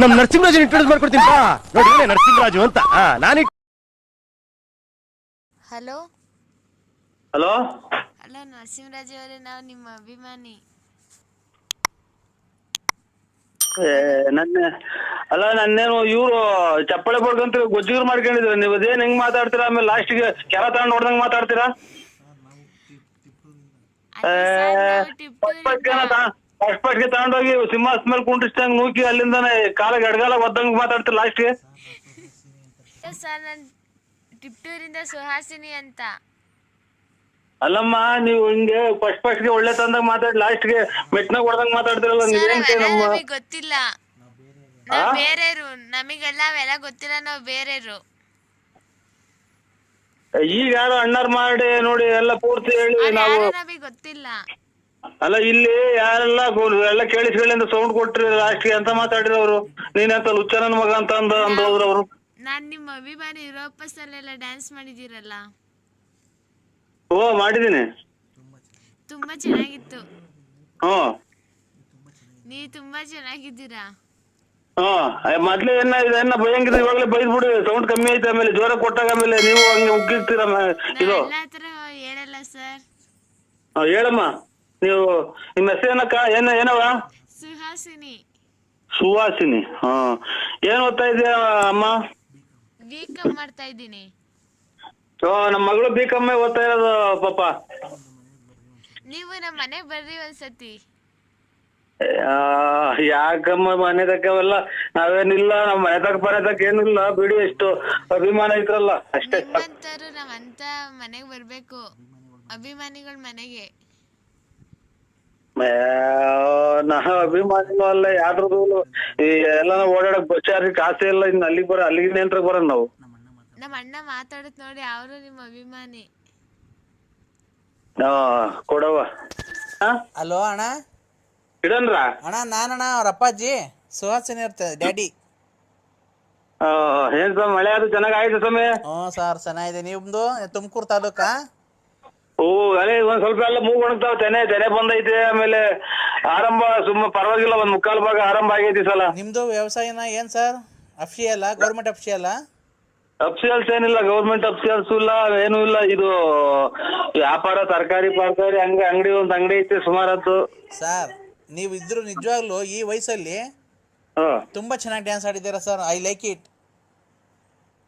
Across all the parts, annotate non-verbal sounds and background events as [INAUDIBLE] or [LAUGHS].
ನಮ್ ನರಸಿಂಹರಾಜ್ ಇಂಟ್ರೊಡ್ಯೂಸ್ ಮಾಡ್ಕೊಡ್ತೀನಿ ಬಾ. ನೋಡಿ ಇವನೇ ನರಸಿಂಹರಾಜು ಅಂತ. ನಾನು ಹಲೋ? ಹಲೋ? ಹಲೋ ನರಸಿಂಹರಾಜ್ ಅವರೇ ನಾವು ನಿಮ್ಮ ಅಭಿಮಾನಿ. ನನ್ನ ಅಲ್ಲ ನನ್ನೇನು ಇವ್ರು ಚಪ್ಪಳೆ ಬಡ್ಕಂತ ಗೊಜ್ಜಿಗರು ಮಾಡ್ಕೊಂಡಿದ್ರು. ನೀವು ಅದೇನು ಹೆಂಗ್ ಮಾತಾಡ್ತೀರಾ? ಆಮೇಲೆ ಲಾಸ್ಟ್ಗೆ ಕೆರ ತಗೊಂಡ್ ನೋಡ್ದಂಗ್ ಮಾತಾಡ್ತೀರಾ? ಫಸ್ಟ್ ಫಸ್ಟ್ಗೆ ತಗೊಂಡೋಗಿ ಸಿಂಹಾಸ್ ಮೇಲೆ ಕುಂಡಿಸ್ದಂಗ್ ನೂಕಿ ಅಲ್ಲಿಂದ ಕಾಲಿಗೆ ಎಡಗಾಲ ಒದ್ದಂಗ್ ಮಾತಾಡ್ತಾರೆ ಲಾಸ್ಟ್ಗೆ ಸರ್ ನಾನು ಟಿಪ್ಟೂರಿಂದ ಸುಹಾಸಿನಿ ಅಂತ. ಅಲ್ಲಮ್ಮ ನೀವು ಹಿಂಗೆ ಫಸ್ಟ್ ಫಸ್ಟ್ಗೆ ಒಳ್ಳೆ ತಂದಾಗ ಮಾತಾಡಿ ಲಾಸ್ಟ್ಗೆ ಮೆಟ್ನಾಗ ಹೊಡ್ದಂಗ್ ಮಾತಾಡ್ತಿರಲ್ಲ ಸರ್ ನೀವೇನ್ ಅವೆಲ್ಲ ನಮ್ಮ ನಮಗೆ ಗೊತ್ತಿಲ್ಲ. ನಾವು ಬೇರೆಯವರು ನಮಗೆಲ್ಲ ಅವೆಲ್ಲ ಗೊತ್ತಿಲ್ಲ ನಾವು ಬೇರೆಯವರು. ಈಗ ಯಾರು ಅಣ್ಣಾರ್ ಮಾಡಿ ನೋಡಿ ಎಲ್ಲ ಪೂರ್ತಿ ಹೇಳಿ ನಾವು ನಮಗೆ ಗೊತ್ತಿಲ್ಲ. ಅಲ್ಲ ಇಲ್ಲಿ ಯಾರೆಲ್ಲ ಎಲ್ಲ ಕೇಳಿಸ್ಕೊಳ್ಳಿ ಅಂತ ಸೌಂಡ್ ಕೊಟ್ರಿ ರಾಷ್ಟ್ರೀಯ ಅಂತ ಮಾತಾಡಿದವರು ನೀನಂತ ಲುಚ್ಚನನ್ ಮಗ ಅಂತ ಅಂದ ಅಂದ್ ಹೋದ್ರು ಅವರು ನಾನ್ ನಿಮ್ಮ ಅಭಿಮಾನಿ ಯುರೋಪಸ್ ಅಲ್ಲೆಲ್ಲ ಡ್ಯಾನ್ಸ್ ಮಾಡಿದಿರಲ್ಲ ಓ ಮಾಡಿದೀನಿ ತುಂಬಾ ಚೆನ್ನಾಗಿತ್ತು. ಹಾ. ನೀ ತುಂಬಾ ಚೆನ್ನಾಗಿದ್ದೀರಾ? ಹಾ ಮೊದ್ಲೇ ಏನ ಇದನ್ನ ಭಯಂಕರ ಇವಾಗಲೇ ಬೈದ್ಬಿಡಿ ಸೌಂಡ್ ಕಮ್ಮಿ ಐತೆ ಆಮೇಲೆ ಜ್ವರ ಕೊಟ್ಟಾಗ ಆಮೇಲೆ ನೀವು ಹಂಗೆ ಉಗ್ಗಿರ್ತೀರ ಇದು. ಹೇಳಲ್ಲ ಸರ್. ಹಾ, ಹೇಳಮ್ಮ. ನೀವು ನಿಮ್ಮ ಹೆಸರು ಏನಕ್ಕ? ಏನ ಏನವ ಸುಹಾಸಿನಿ. ಸುವಾಸಿನಿ ಹಾ. ಏನ್ ಓದ್ತಾ ಇದೀಯ ಅಮ್ಮ? ಬಿಕಾಂ ಮಾಡ್ತಾ ಇದ್ದೀನಿ. ಓ ನಮ್ಮ ಮಗಳು ಬಿ ಕಮ್ಮಿ ಓದ್ತಾ ಇರೋದು ಪಾಪ. ನೀವು ನಮ್ಮ ಮನೆಗೆ ಬರ್ರಿ ಒಂದ್ಸತಿ. ಆ, ಯಾಕಮ್ಮ ಮನೆ ತಕ್ಕವೆಲ್ಲ? ನಾವೇನಿಲ್ಲ ನಮ್ಮ ಮನೆ ತಕ್ಕ ಮನೆ ತಕ್ಕ ಏನಿಲ್ಲ ಬಿಡಿ ಎಷ್ಟು ಅಭಿಮಾನ ಇದ್ರಲ್ಲ ಅಷ್ಟೇ. ನಿಮ್ಮಂತರು ನಾವಂತ ಮನೆಗೆ ಬರ್ಬೇಕು. ಅಭಿಮಾನಿಗಳ ಮನೆಗೆ. ನಾವು ಅಭಿಮಾನಿನೂ ಅಲ್ಲ ಯಾರ್ದು ಈ ಎಲ್ಲ ಓಡಾಡಕ್ ಬಸ್ ಚಾರ್ಜ್ ಕಾಸೆ ಇಲ್ಲ ಇನ್ನು ಅಲ್ಲಿಗೆ ಬರ ಅಲ್ಲಿಗೆ ನೆಂಟ್ರಿಗೆ ಬರೋಣ ನಾವು. ನಮ್ಮ ಅಣ್ಣ ಮಾತಾಡುತ್ತ ನೋಡಿ ಅವರು ನಿಮ್ಮ ಅಭಿಮಾನಿ. ಹಾ ಕೊಡವ ಹಾ? ಹಲೋ ಅಣ್ಣ? ಇಡನ್ರ? ಅಣ್ಣ ನಾನಣ್ಣ ಅವ್ರ ಅಪ್ಪಾಜಿ ಸುಹಾಸಿನಿ ಇರ್ತದೆ ಡ್ಯಾಡಿ. ಏನ್ ಸ್ವಾಮಿ ಮಳೆ ಅದು ಚೆನ್ನಾಗ್ ಆಯ್ತು ಸ್ವಾಮಿ? ಹ್ಞೂ ಸರ್ ಚೆನ್ನಾಗಿದೆ. ನಿಮ್ದು ತುಮಕೂರು ತಾಲೂಕಾ? ಓ ಅದೇ ಒಂದ್ ಸ್ವಲ್ಪ ಎಲ್ಲ ಮೂಗ್ ಒಣಗ್ತಾವ ತೆನೆ ತೆನೆ ಬಂದೈತೆ ಆಮೇಲೆ ಆರಂಭ ಸುಮ್ಮ ಪರವಾಗಿಲ್ಲ ಒಂದ್ ಮುಕ್ಕಾಲ್ ಭಾಗ ಆರಂಭ ಆಗೈತಿ ಸಲ. ನಿಮ್ದು ವ್ಯವಸಾಯನ ಏನ್ ಸರ್? ಅಫ್ಷಿಯಲ್ಲ ಗೌರ್ಮೆಂಟ್ ಅಫ್ಷಿಯಲ್ಲ ಅಫ್ಸಿಯಲ್ಸ್ ಏನಿಲ್ಲ ಗೌರ್ಮೆಂಟ್ ಅಫ್ಸಿಯಲ್ಸ್ ಇಲ್ಲ ಏನು ಇಲ್ಲ ಇದು ವ್ಯಾಪಾರ ತರಕಾರಿ ಪಾರ್ಕಾರಿ ಹಂಗ ಅಂಗಡಿ ಒಂದ್ ಅಂಗಡಿ ಐತೆ ಸುಮಾರತ್ತು ಸರ್ ನೀವು ಇದ್ರು ನಿಜವಾಗ್ಲೂ ಈ ವಯಸ್ಸಲ್ಲಿ ಹ. ತುಂಬಾ ಚೆನ್ನಾಗಿ ಡ್ಯಾನ್ಸ್ ಆಡಿದ್ದೀರಾ ಸರ್? ಐ ಲೈಕ್ ಇಟ್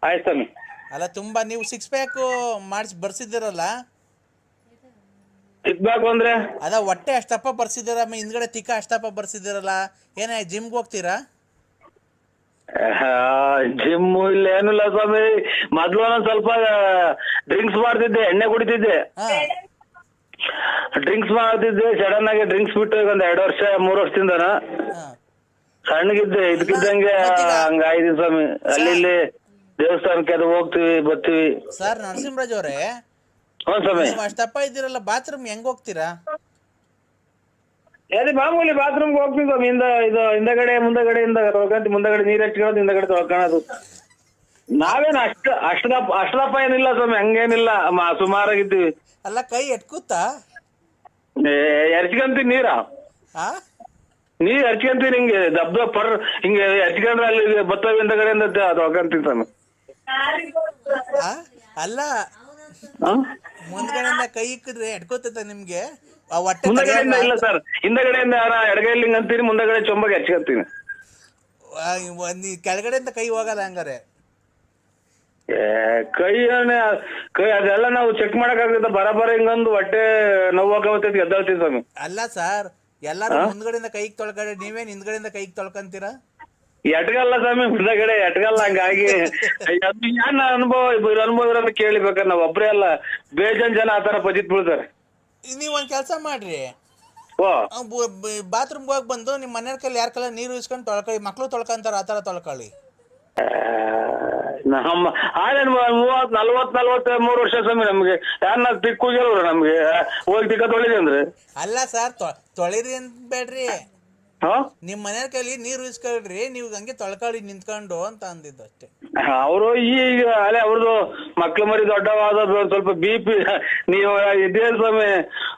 ಆಯ್ತು ಸ್ವಾಮಿ. ಅಲ್ಲ ತುಂಬಾ ನೀವು ಸಿಕ್ಸ್ ಪ್ಯಾಕ್ ಮಾಡಿಸಿ ಬರ್ಸಿದ್ದೀರಲ್ಲ? ಅಂದ್ರೆ? ಅದ ಹೊಟ್ಟೆ ಅಷ್ಟಪ್ಪ ಬರ್ಸಿದ್ದೀರ ಹಿಂದ್ಗಡೆ ತಿಕ್ಕ ಅಷ್ಟಪ್ಪ ಬರ್ಸಿದ್ದೀರಲ್ಲ ಏನೇ ಜಿಮ್ಗೆ ಹೋಗ್ತೀರಾ? ಜಿಮ್ ಇಲ್ಲ ಏನಿಲ್ಲ ಸ್ವಾಮಿ. ಮೊದ್ಲು ಒಂದೊಂದ್ ಸ್ವಲ್ಪ ಡ್ರಿಂಕ್ಸ್ ಮಾಡ್ತಿದ್ದೆ ಎಣ್ಣೆ ಕುಡಿತಿದ್ದೆ. ಹಾ. ಡ್ರಿಂಕ್ಸ್ ಮಾಡ್ತಿದ್ದೆ ಸಡನ್ ಆಗಿ ಡ್ರಿಂಕ್ಸ್ ಬಿಟ್ಟು ಈಗ ಒಂದ್ ಎರಡು ವರ್ಷ ಮೂರ್ ವರ್ಷದಿಂದನ. ಹಾ. ಸಣ್ಣಗಿದ್ದೆ ಇದಕ್ಕಿದ್ದಂಗೆ ಹಂಗ ಹಂಗಾಯ್ತು ಸ್ವಾಮಿ. ಅಲ್ಲಿ ಇಲ್ಲಿ ದೇವಸ್ಥಾನಕ್ಕೆ ಅದು ಹೋಗ್ತಿವಿ ಬರ್ತೀವಿ. ಸರ್ ನರಸಿಂಹರಾಜ್ ಅವರೇ ನೀವು ಅಷ್ಟಪ್ಪ ಇದ್ದೀರಲ್ಲ ಬಾತ್ರೂಮ್ ಹೆಂಗ್ ಹೋಗ್ತೀರಾ? ಅದೇ ಮಾಮೂಲಿ ಬಾತ್ರೂಮ್ಗೆ ಹೋಗ್ತೀವಿ ಸ್ವಾಮಿ. ಹಿಂದ ಇದು ಹಿಂದಗಡೆ ಮುಂದಗಡೆ ಇಂದ ತೊಳ್ಕೊಂತ ಮುಂದಗಡೆ ನೀರ್ ಹಚ್ಕೊಳ್ಳೋದು ಹಿಂದಗಡೆ ತೊಳ್ಕೊಳೋದು ನಾವೇನು ಅಷ್ಟ ಅಷ್ಟದಪ್ಪ ಅಷ್ಟದಪ್ಪ ಏನಿಲ್ಲ ಸ್ವಾಮಿ. ಹಂಗೇನಿಲ್ಲ. ಮ- ಸುಮಾರಾಗಿದ್ದೀವಿ. ಅಲ್ಲ ಕೈ ಎಟ್ಕೂತಾ ಎರ್ಚ್ಕೊಂತೀವಿ ನೀರ? ಆ? ನೀರ್ ಹರ್ಚ್ಕೊಂತೀವಿ ಹಿಂಗೆ ದಬ್ಬ ಪರ್ ಹಿಂಗೆ ಹರ್ಚ್ಕೊಂಡ್ರೆ ಅಲ್ಲಿ ಬತ್ತವ ಹಿಂದಗಡೆಯಿಂದ ತೊಳ್ಕೊಂತೀವಿ ಸ್ವಾಮಿ. ಆ? ಅಲ್ಲ ಹಾ? ಮುಂದ್ಗಡೆಯಿಂದ ಕೈ ಇಕ್ಕಿದ್ರೆ ಎಟ್ಕೋತೈತ ನಿಮ್ಗೆ? ಆ ಹೊಟ್ಟೆ ಮುಂದಗಡೆಯಿಂದ ಇಲ್ಲ ಸರ್. ಹಿಂದಗಡೆಯಿಂದ ಎಡಗೈಲಿ ಹಿಂಗ್ ಅಂತೀರಿ ಮುಂದಗಡೆ ಚೊಂಬಗೆ ಹಚ್ಕೊಂತೀನಿ ಆ, ಒಂದ್ ಕೆಳಗಡೆಯಿಂದ ಕೈ ಹೋಗಲ್ಲ ಹಂಗಾರೆ. ಏ, ಕೈ ಏನೇ ಕೈ ಅದೆಲ್ಲ ನಾವು ಚೆಕ್ ಮಾಡಕ್ಕಾಗುತ್ತೆ. ಬರಬರ ಹಿಂಗಂದು ಹೊಟ್ಟೆ ನೋವಾಗತ್ತೈತಿ ಎದ್ದಾಳ್ತೀವಿ ಸ್ವಾಮಿ. ಅಲ್ಲ ಸರ್ ಎಲ್ಲಾರು ಮುಂದ್ಗಡೆಯಿಂದ ಕೈಗೆ ತೊಳ್ಕೊಂಡ್ರೆ ನೀವೇನ್ ಹಿಂದ್ಗಡೆಯಿಂದ ಕೈಗೆ ತೊಳ್ಕೊಂತೀರಾ? ಎಟ್ಗಲ್ಲ ಸ್ವಾಮಿ ಹುಡ್ದಗಡೆ ಎಟ್ಗಲ್ಲ ಹಂಗಾಗಿ [LAUGHS] ಅದು ಏನ್ ಅನುಭವ ಇವ್ರ ಅನುಭವ ಇರೋದು ಕೇಳಿಬೇಕ? ನಾವ್ ಒಬ್ರೇ ಅಲ್ಲ. ಬೇಜನ್ ಜನ ಆತರ ಪಜಿತ್ ಬೀಳ್ತಾರೆ. ನೀವ್ ಒಂದ್ ಕೆಲ್ಸ ಮಾಡ್ರಿ. ಓ. ಬಾತ್ರೂಮ್ ಹೋಗಿ ಬಂದು ನಿಮ್ ಮನೆಯ ಕೈಲಿ ಯಾರ ಕೈಲಿ ನೀರು ಇಸ್ಕೊಂಡು ತೊಳ್ಕೊಳ್ಳಿ ಮಕ್ಳು ತೊಳ್ಕೊಂತಾರ ಆತರ ತೊಳ್ಕೊಳ್ಳಿ ನಮ್ಮ ಆಯ್ತು ಮೂವತ್ ನಲ್ವತ್ ನಲ್ವತ್ ಮೂರು ವರ್ಷ ಸ್ವಾಮಿ ನಮ್ಗೆ. ಯಾರನ್ನ ತಿಕ್ಕು ನಮ್ಗೆ? ಹೋಗಿ ತಿಕ್ಕ ತೊಳಿದೆ ಅಂದ್ರೆ. ಅಲ್ಲ ಸರ್ ತೊಳಿರಿ ಅಂತ ಬೇಡ್ರಿ. ಹಾ? ನಿಮ್ಮ ಮನೆಯ ಕೈಲಿ ನೀರು ಇಸ್ಕೊಳ್ರಿ ನೀವು ಹಂಗೆ ತೊಳ್ಕಾಳಿ ನಿಂತ್ಕೊಂಡು ಅಂತ ಅಂದಿದ್ದು ಅಷ್ಟೇ. ಅವರು ಈಗ ಅಲ್ಲೇ ಅವ್ರದ್ದು ಮಕ್ಳು ಮರಿ ದೊಡ್ಡವಾದ ಸ್ವಲ್ಪ ಬಿ ಪಿ ನೀವು ಇದೇ ಸ್ವಾಮಿ.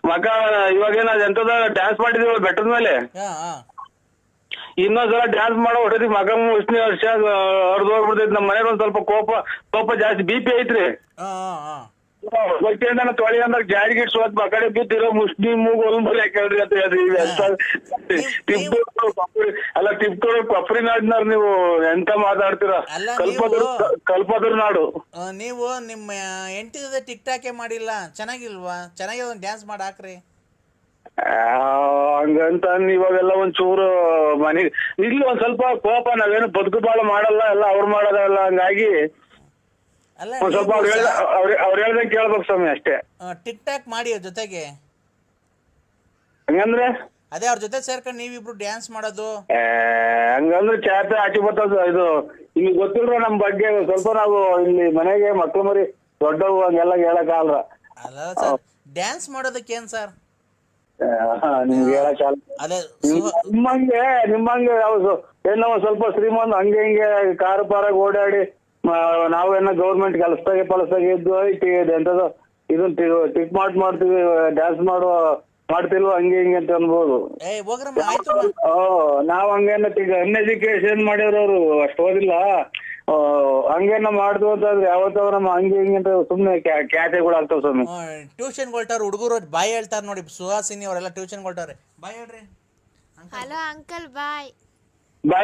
ಮಗ ಇವಾಗೇನ ಎಂತದ ಡ್ಯಾನ್ಸ್ ಮಾಡಿದೀವಿ ಬೆಟ್ಟದ ಮೇಲೆ? ಹಾ ಹಾ. ಇನ್ನೊಂದ್ಸಲ ಡ್ಯಾನ್ಸ್ ಮಾಡೋ ಹೊಡೆದಿ ಮಗ ಉಷ್ಣಿ ವರ್ಷ ಹೊರದು ಹೋಗ್ಬಿಡ್ತೈತಿ. ನಮ್ಮ ಮನೇಲಿ ಒಂದ್ ಸ್ವಲ್ಪ ಕೋಪ ಕೋಪ ಜಾಸ್ತಿ ಬಿ ಪಿ ಐತ್ರಿ. ಹಾ ಹಾ. ಗೊತ್ತಿಂದ ತೊಳಿ ಅಂದ್ರೆ ಜಾರಿ ಗಿಟ್ ಸೋತ್ ಮಕಡೆ ಬಿದ್ದಿರೋ ಮುಸ್ಲಿಮ್ ಒಲ್ಮರಿ ಹಾಕೇಳ್ರಿ ಅಂತ ಹೇಳ್ರಿ. ಟಿಪ್ಪು ಅಲ್ಲ ಟಿಪ್ಪು ಕೊಪ್ರಿ ನಾಡಿನವ್ರು ನೀವು ಎಂತ ಮಾತಾಡ್ತೀರಾ? ಕಲ್ಪದ್ರು ಕಲ್ಪದ್ರು ನಾಡು. ನೀವು ನಿಮ್ಮ ಎಂಟಿ ಜೊತೆ ಟಿಕ್ ಟಾಕೆ ಮಾಡಿಲ್ಲ? ಚೆನ್ನಾಗಿಲ್ವಾ? ಚೆನ್ನಾಗಿ ಒಂದು ಡ್ಯಾನ್ಸ್ ಮಾಡಿ ಹಾಕ್ರಿ. ಹಂಗಂತ ಇವಾಗೆಲ್ಲ ಒಂದ್ ಚೂರು ಮನೆ ಇಲ್ಲಿ ಒಂದ್ ಸ್ವಲ್ಪ ಕೋಪ ನಾವೇನು ಬದುಕು ಬಾಳ ಮಾಡಲ್ಲ ಎಲ್ಲ ಅವ್ರು ಮಾಡೋದಲ್ಲ ಹಂಗಾಗಿ ಒಂದ್ ಸ್ವಲ್ಪ ಅವ್ರು ಹೇಳ್ದ ಅವ್ರ ಅವ್ರು ಹೇಳ್ದಂಗೆ ಕೇಳ್ಬೇಕು ಸ್ವಾಮಿ ಅಷ್ಟೇ. ಟಿಕ್ ಟಾಕ್ ಮಾಡಿ ಅವ್ರ ಜೊತೆಗೆ. ಹಂಗಂದ್ರೆ? ಅದೇ ಅವ್ರ ಜೊತೆ ಸೇರ್ಕೊಂಡು ನೀವಿಬ್ರು ಡ್ಯಾನ್ಸ್ ಮಾಡೋದು. ಆ, ಹಂಗಂದ್ರೆ ಚಾಪೆ ಆಚೆ ಬರ್ತದ ಇದು ಇಲ್ಲಿ ಗೊತ್ತಿಲ್ರ ನಮ್ ಬಗ್ಗೆ? ಸ್ವಲ್ಪ ನಾವು ಇಲ್ಲಿ ಮನೆಗೆ ಮಕ್ಳು ಮರಿ ದೊಡ್ಡವು ಹಂಗೆಲ್ಲ ಹೇಳಕ್ ಆಗಲ್ಲ ಅಲ್ಲ ಸರ್ ಡ್ಯಾನ್ಸ್ ಮಾಡೋದಕ್ಕೆ ಏನ್ ಸರ್? ಆ, ನಿಮ್ಗೆ ಹೇಳಕ್ ಆಗಲ್ಲ. ಅದೇ ಸು- ನಿಮ್ಮಂಗೆ ನಿಮ್ಮಂಗೆ ಅವ್ರು ಏನೋ ಒಂದ್ ಸ್ವಲ್ಪ ಶ್ರೀಮಂತ ಹಂಗೆ ಹಿಂಗೆ ಕಾರು ಪಾರಾಗ ಓಡಾಡಿ ನಾವೇನೋ ಗೌರ್ಮೆಂಟ್ ಕೆಲಸದಾಗೆ ಪಲಸದಾಗೆ ಇದ್ದು ಐತಿ ಎಂತದೋ ಇದನ್ನ ಟಿಕ್ ಮಾಡ್ ಮಾಡ್ತೀವಿ ಡ್ಯಾನ್ಸ್ ಮಾಡುವ ಮಾಡ್ತಿಲ್ವ ಹಂಗೆ ಹಿಂಗೆ ಅಂತ ಅನ್ಬೋದು. ಏ ಹೋಗ್ರಮ್ಮ ಆಯ್ತು ನಾವ್ ಹಂಗೇನ ಅನ್ಎಜುಕೇಶನ್ ಮಾಡಿರೋರು ಅಷ್ಟು ಓದಿಲ್ಲ. ಹಂಗೇನ ಮಾಡ್ದು ಅಂತಂದ್ರೆ ಯಾವತ್ತವ ನಮ್ಮ ಹಂಗೆ ಹಿಂಗೆ ಅಂತ ಸುಮ್ನೆ ಕ್ಯಾಟೆ ಕೂಡ ಆಗ್ತಾವ ಸ್ವಾಮಿ. ಟ್ಯೂಷನ್ ಕೊಟ್ಟಾರ ಹುಡುಗರು ಬಾಯ್ ಹೇಳ್ತಾರ ನೋಡಿ ಸುಹಾಸಿನಿ ಅವರೆಲ್ಲ ಟ್ಯೂಷನ್ ಕೊಳ್ತಾರೆ ಬಾಯ್ ಹೇಳ್ರಿ. ಹಲೋ ಅಂಕಲ್ ಬಾಯ್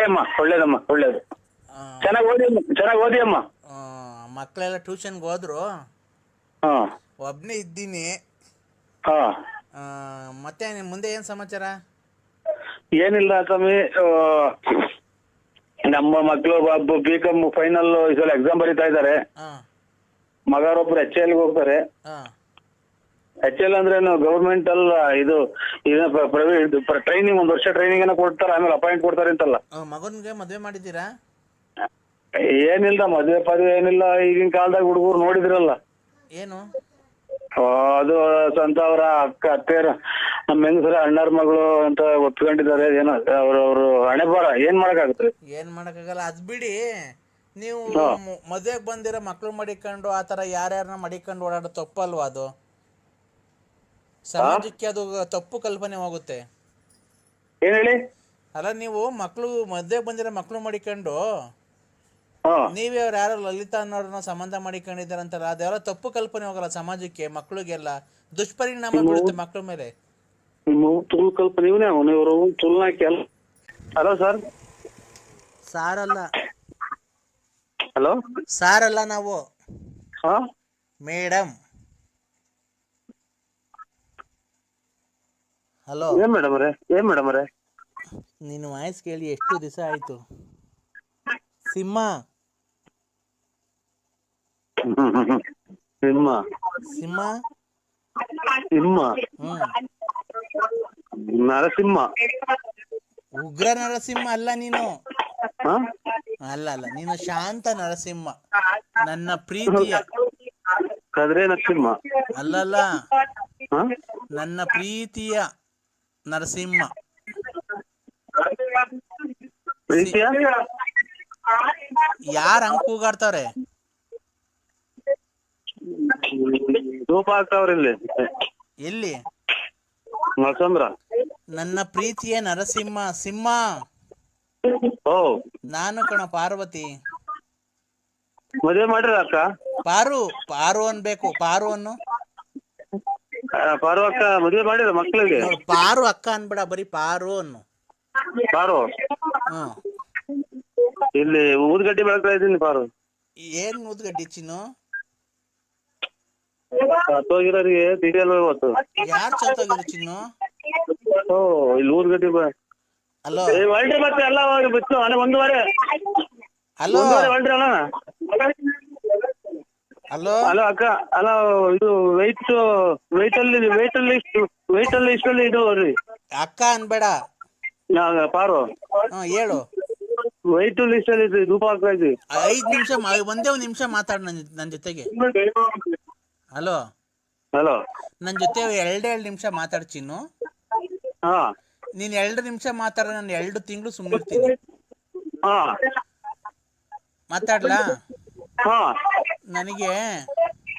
ಅಮ್ಮ ಒಳ್ಳೇದಮ್ಮ ಒಳ್ಳೇದು. ಚೆನ್ನಾಗಿ ಓದಿ ಚೆನ್ನಾಗಿ ಓದಿ ಅಮ್ಮ. ಮಕ್ಕಳೆಲ್ಲ ಟ್ಯೂಷನ್ಗೆ ಹೋದ್ರು. ಹಾ. ಒಬ್ಬನೇ ಇದ್ದೀನಿ. ಹಾ. ಆ, ಮತ್ತೆ ನಿಮ್ ಮುಂದೆ ಏನ್ ಸಮಾಚಾರ? ಏನಿಲ್ಲ ಸ್ವಾಮಿ ಆ, ನಮ್ಮ ಮಕ್ಕಳು ಒಬ್ಬ ಬಿ ಕಾಮ್ ಫೈನಲ್ ಈ ಸಲ ಎಕ್ಸಾಮ್ ಬರೀತಾ ಇದ್ದಾರೆ. ಹಾಂ. ಮಗರೊಬ್ರು ಎಚ್ ಎಲ್ ಹೋಗ್ತಾರೆ. ಹಾ. ಎಚ್ ಎಲ್ ಅಂದ್ರೆ ಗೌರ್ಮೆಂಟ್ ಅಲ್ಲ ಇದು ಟ್ರೈನಿಂಗ್ ಒಂದ್ ವರ್ಷ ಟ್ರೈನಿಂಗ್ ಏನೋ ಕೊಡ್ತಾರೆ ಆಮೇಲೆ ಅಪಾಯಿಂಟ್ ಕೊಡ್ತಾರೆ ಅಂತಲ್ಲ. ಮಗನ್ಗೆ ಮದ್ವೆ ಮಾಡಿದ್ದೀರಾ? ಏನಿಲ್ಲ ಮದುವೆ ಪದ್ವೆ ಏನಿಲ್ಲ ಈಗಿನ ಕಾಲದಾಗ ಹುಡುಗರು ನೋಡಿದ್ರಲ್ಲ. ಏನು? ಆ, ಅದು ಸ್ವಂತ ಅವರ ಅಕ್ಕ ಅತ್ತೆಯರ ನಮ್ಮ ಹೆಂಗಸರ ಅಣ್ಣರ ಮಗಳು ಅಂತ ಒಪ್ಕೊಂಡಿದ್ದಾರೆ. ಏನೋ ಅವ್ರ ಅವ್ರು ಹಣೆ ಬರ ಏನ್ ಮಾಡಕ್ಕಾಗತ್ತೆ? ಏನ್ ಮಾಡಕ್ಕಾಗಲ್ಲ ಅದ್ ಬಿಡಿ. ನೀವು ಹಾ. ಮದುವೆಗೆ ಬಂದಿರೋ ಮಕ್ಳು ಮಡಿಕೊಂಡು ಆತರ ಥರ ಯಾರ್ಯಾರನ್ನ ಮಡಿಕೊಂಡು ಓಡಾಡೋ ತಪ್ಪಲ್ವಾ ಅದು? ಸಮಾಜಕ್ಕೆ ಅದು ತಪ್ಪು ಕಲ್ಪನೆ ಹೋಗುತ್ತೆ. ಏನ್ ಹೇಳಿ? ಅಲ್ಲ ನೀವು ಮಕ್ಕಳು ಮದ್ವೆಗ್ ಬಂದಿರೋ ಮಕ್ಳು ಮಡಿಕೊಂಡು ನೀವೇ ಅವ್ರು ಯಾರೋ ಲಲಿತಾ ಅನ್ನೋರನ್ನ ಸಂಬಂಧ ಮಾಡಿಕೊಂಡಿದ್ದಾರಂತಾರ ಅದೆಲ್ಲ ತಪ್ಪು ಕಲ್ಪನೆ ಹೋಗಲ್ಲ ಸಮಾಜಕ್ಕೆ ಮಕ್ಳಿಗೆಲ್ಲ. ದುಷ್ಪರಿಣಾಮ ಬೀಳುತ್ತೆ ಮಕ್ಕಳ ಮೇಲೆ. ತುಲ್ ಕಲ್ಪನೆ ಇವನೇ ಅವನು ಇವರು ತುಲ್ನಾಕಿ ಅಲ್ಲ. ಹಲೋ ಸರ್ ಸಾರಲ್ಲ. ಹಲೋ ಸಾರಲ್ಲ ನಾವು. ಹಾ. ಮೇಡಮ್ ಹಲೋ ಏನ್ ಮೇಡಮ್ ರೇ ಏನ್ ಮೇಡಮ್ ರೇ ನಿನ್ನ ವಾಯ್ಸ್ ಕೇಳಿ ಎಷ್ಟು ದಿವಸ ಆಯ್ತು? ಸಿಂಹ. ಸಿಂಹ ಸಿಂಹ ಸಿಂಹ ಹ್ಮ್. ನರಸಿಂಹ. ಉಗ್ರ ನರಸಿಂಹ ಅಲ್ಲ ನೀನು? ಹಾ ಅಲ್ಲ ಅಲ್ಲ. ನೀನು ಶಾಂತ ನರಸಿಂಹ. ನನ್ನ ಪ್ರೀತಿಯ. ಕದ್ರೆ ನರಸಿಂಹ. ಅಲ್ಲಲ್ಲ ಅಲ್ಲ. ನನ್ನ ಪ್ರೀತಿಯ ನರಸಿಂಹ. ಪ್ರೀತಿಯ? ಯಾರ ಹಂಗ್ ಕೂಗಾಡ್ತಾರೆ ಧೂಪ ಎಲ್ಲಿ? ನರಸಂದ್ರ. ನನ್ನ ಪ್ರೀತಿಯ ನರಸಿಂಹ. ಸಿಂಹ. ಓ. ನಾನು ಕಣ ಪಾರ್ವತಿ. ಮದುವೆ ಮಾಡಿರ ಅಕ್ಕ? ಪಾರು ಪಾರು ಅನ್ಬೇಕು. ಪಾರು ಅನ್ನು. ಆ, ಪಾರು ಅಕ್ಕ ಮದುವೆ ಮಾಡಿರ ಮಕ್ಕಳಿಗೆ ನೋಡು, ಪಾರು ಅಕ್ಕ ಅನ್ಬೇಡ ಬರೀ ಪಾರು ಅನ್ನು. ಪಾರು? ಹ್ಮ್. ಇಲ್ಲಿ ಊದ್ಗಡ್ಡಿ ಬೆಳಗ್ತಾ ಇದ್ದೀನಿ ಪಾರು. ಏನ್ ಊದ್ಗಡ್ಡಿ ಚಿನ್ನು? ಹತ್ತೋಗಿರೋರಿಗೆ ಡೀಟೇಲ್ ಇವತ್ತು ಯಾರ್ ಚಿನ್ನು? ಓ ಇಲ್ಲಿ ಊರ ಗಟ್ಟಿ ಬಾ. ಹಲೋ? ಮತ್ತೆ ಎಲ್ಲ ಬಿತ್ತು ಅಲ್ಲ ಒಂದೂವರೆ ಒಂದೂವರೆ ಹೊಲ್ಡ್ರಿ ಅಲ್ಲ? ಹಲೋ? ಹಲೋ ಅಕ್ಕ ಅಲ್ಲ ಇದು ವೆಯ್ಟ್ ವೆಯ್ಟ್ ಅಲ್ಲಿ ವೆಯ್ಟ್ ಅಲ್ಲಿ ವೆಯ್ಟ್ ಅಲ್ಲಿ ಇಷ್ಟಲ್ಲಿ ಇದು ರೀ ಅಕ್ಕ ಅನ್ಬೇಡ. ಪಾರು. ಹೇಳು. ವೈಟ್ ಲಿಸ್ಟ್ ಅಲ್ಲಿ ಹಾಕ್ತಾ ಇದ್ವಿ. ಐದ್ ನಿಮಿಷ ಒಂದೇ ಒಂದ್ ನಿಮಿಷ ಮಾತಾಡ್ ನನ್ ಜೊತೆಗೆ. ಹಲೋ. ಹಲೋ. ನನ್ ಜೊತೆ ಎರಡೇ ಎರಡು ನಿಮಿಷ ಮಾತಾಡ್ ಚಿನ್ನು ಹಾ. ನೀನ್ ಎರಡು ನಿಮಿಷ ಮಾತಾಡ ನಾನು ಎರಡು ತಿಂಗಳು ಸುಮ್ಮನಿರ್ತೀನಿ ಹಾ. ಮಾತಾಡ್ಲಾ? ಹಾ. ನನಗೆ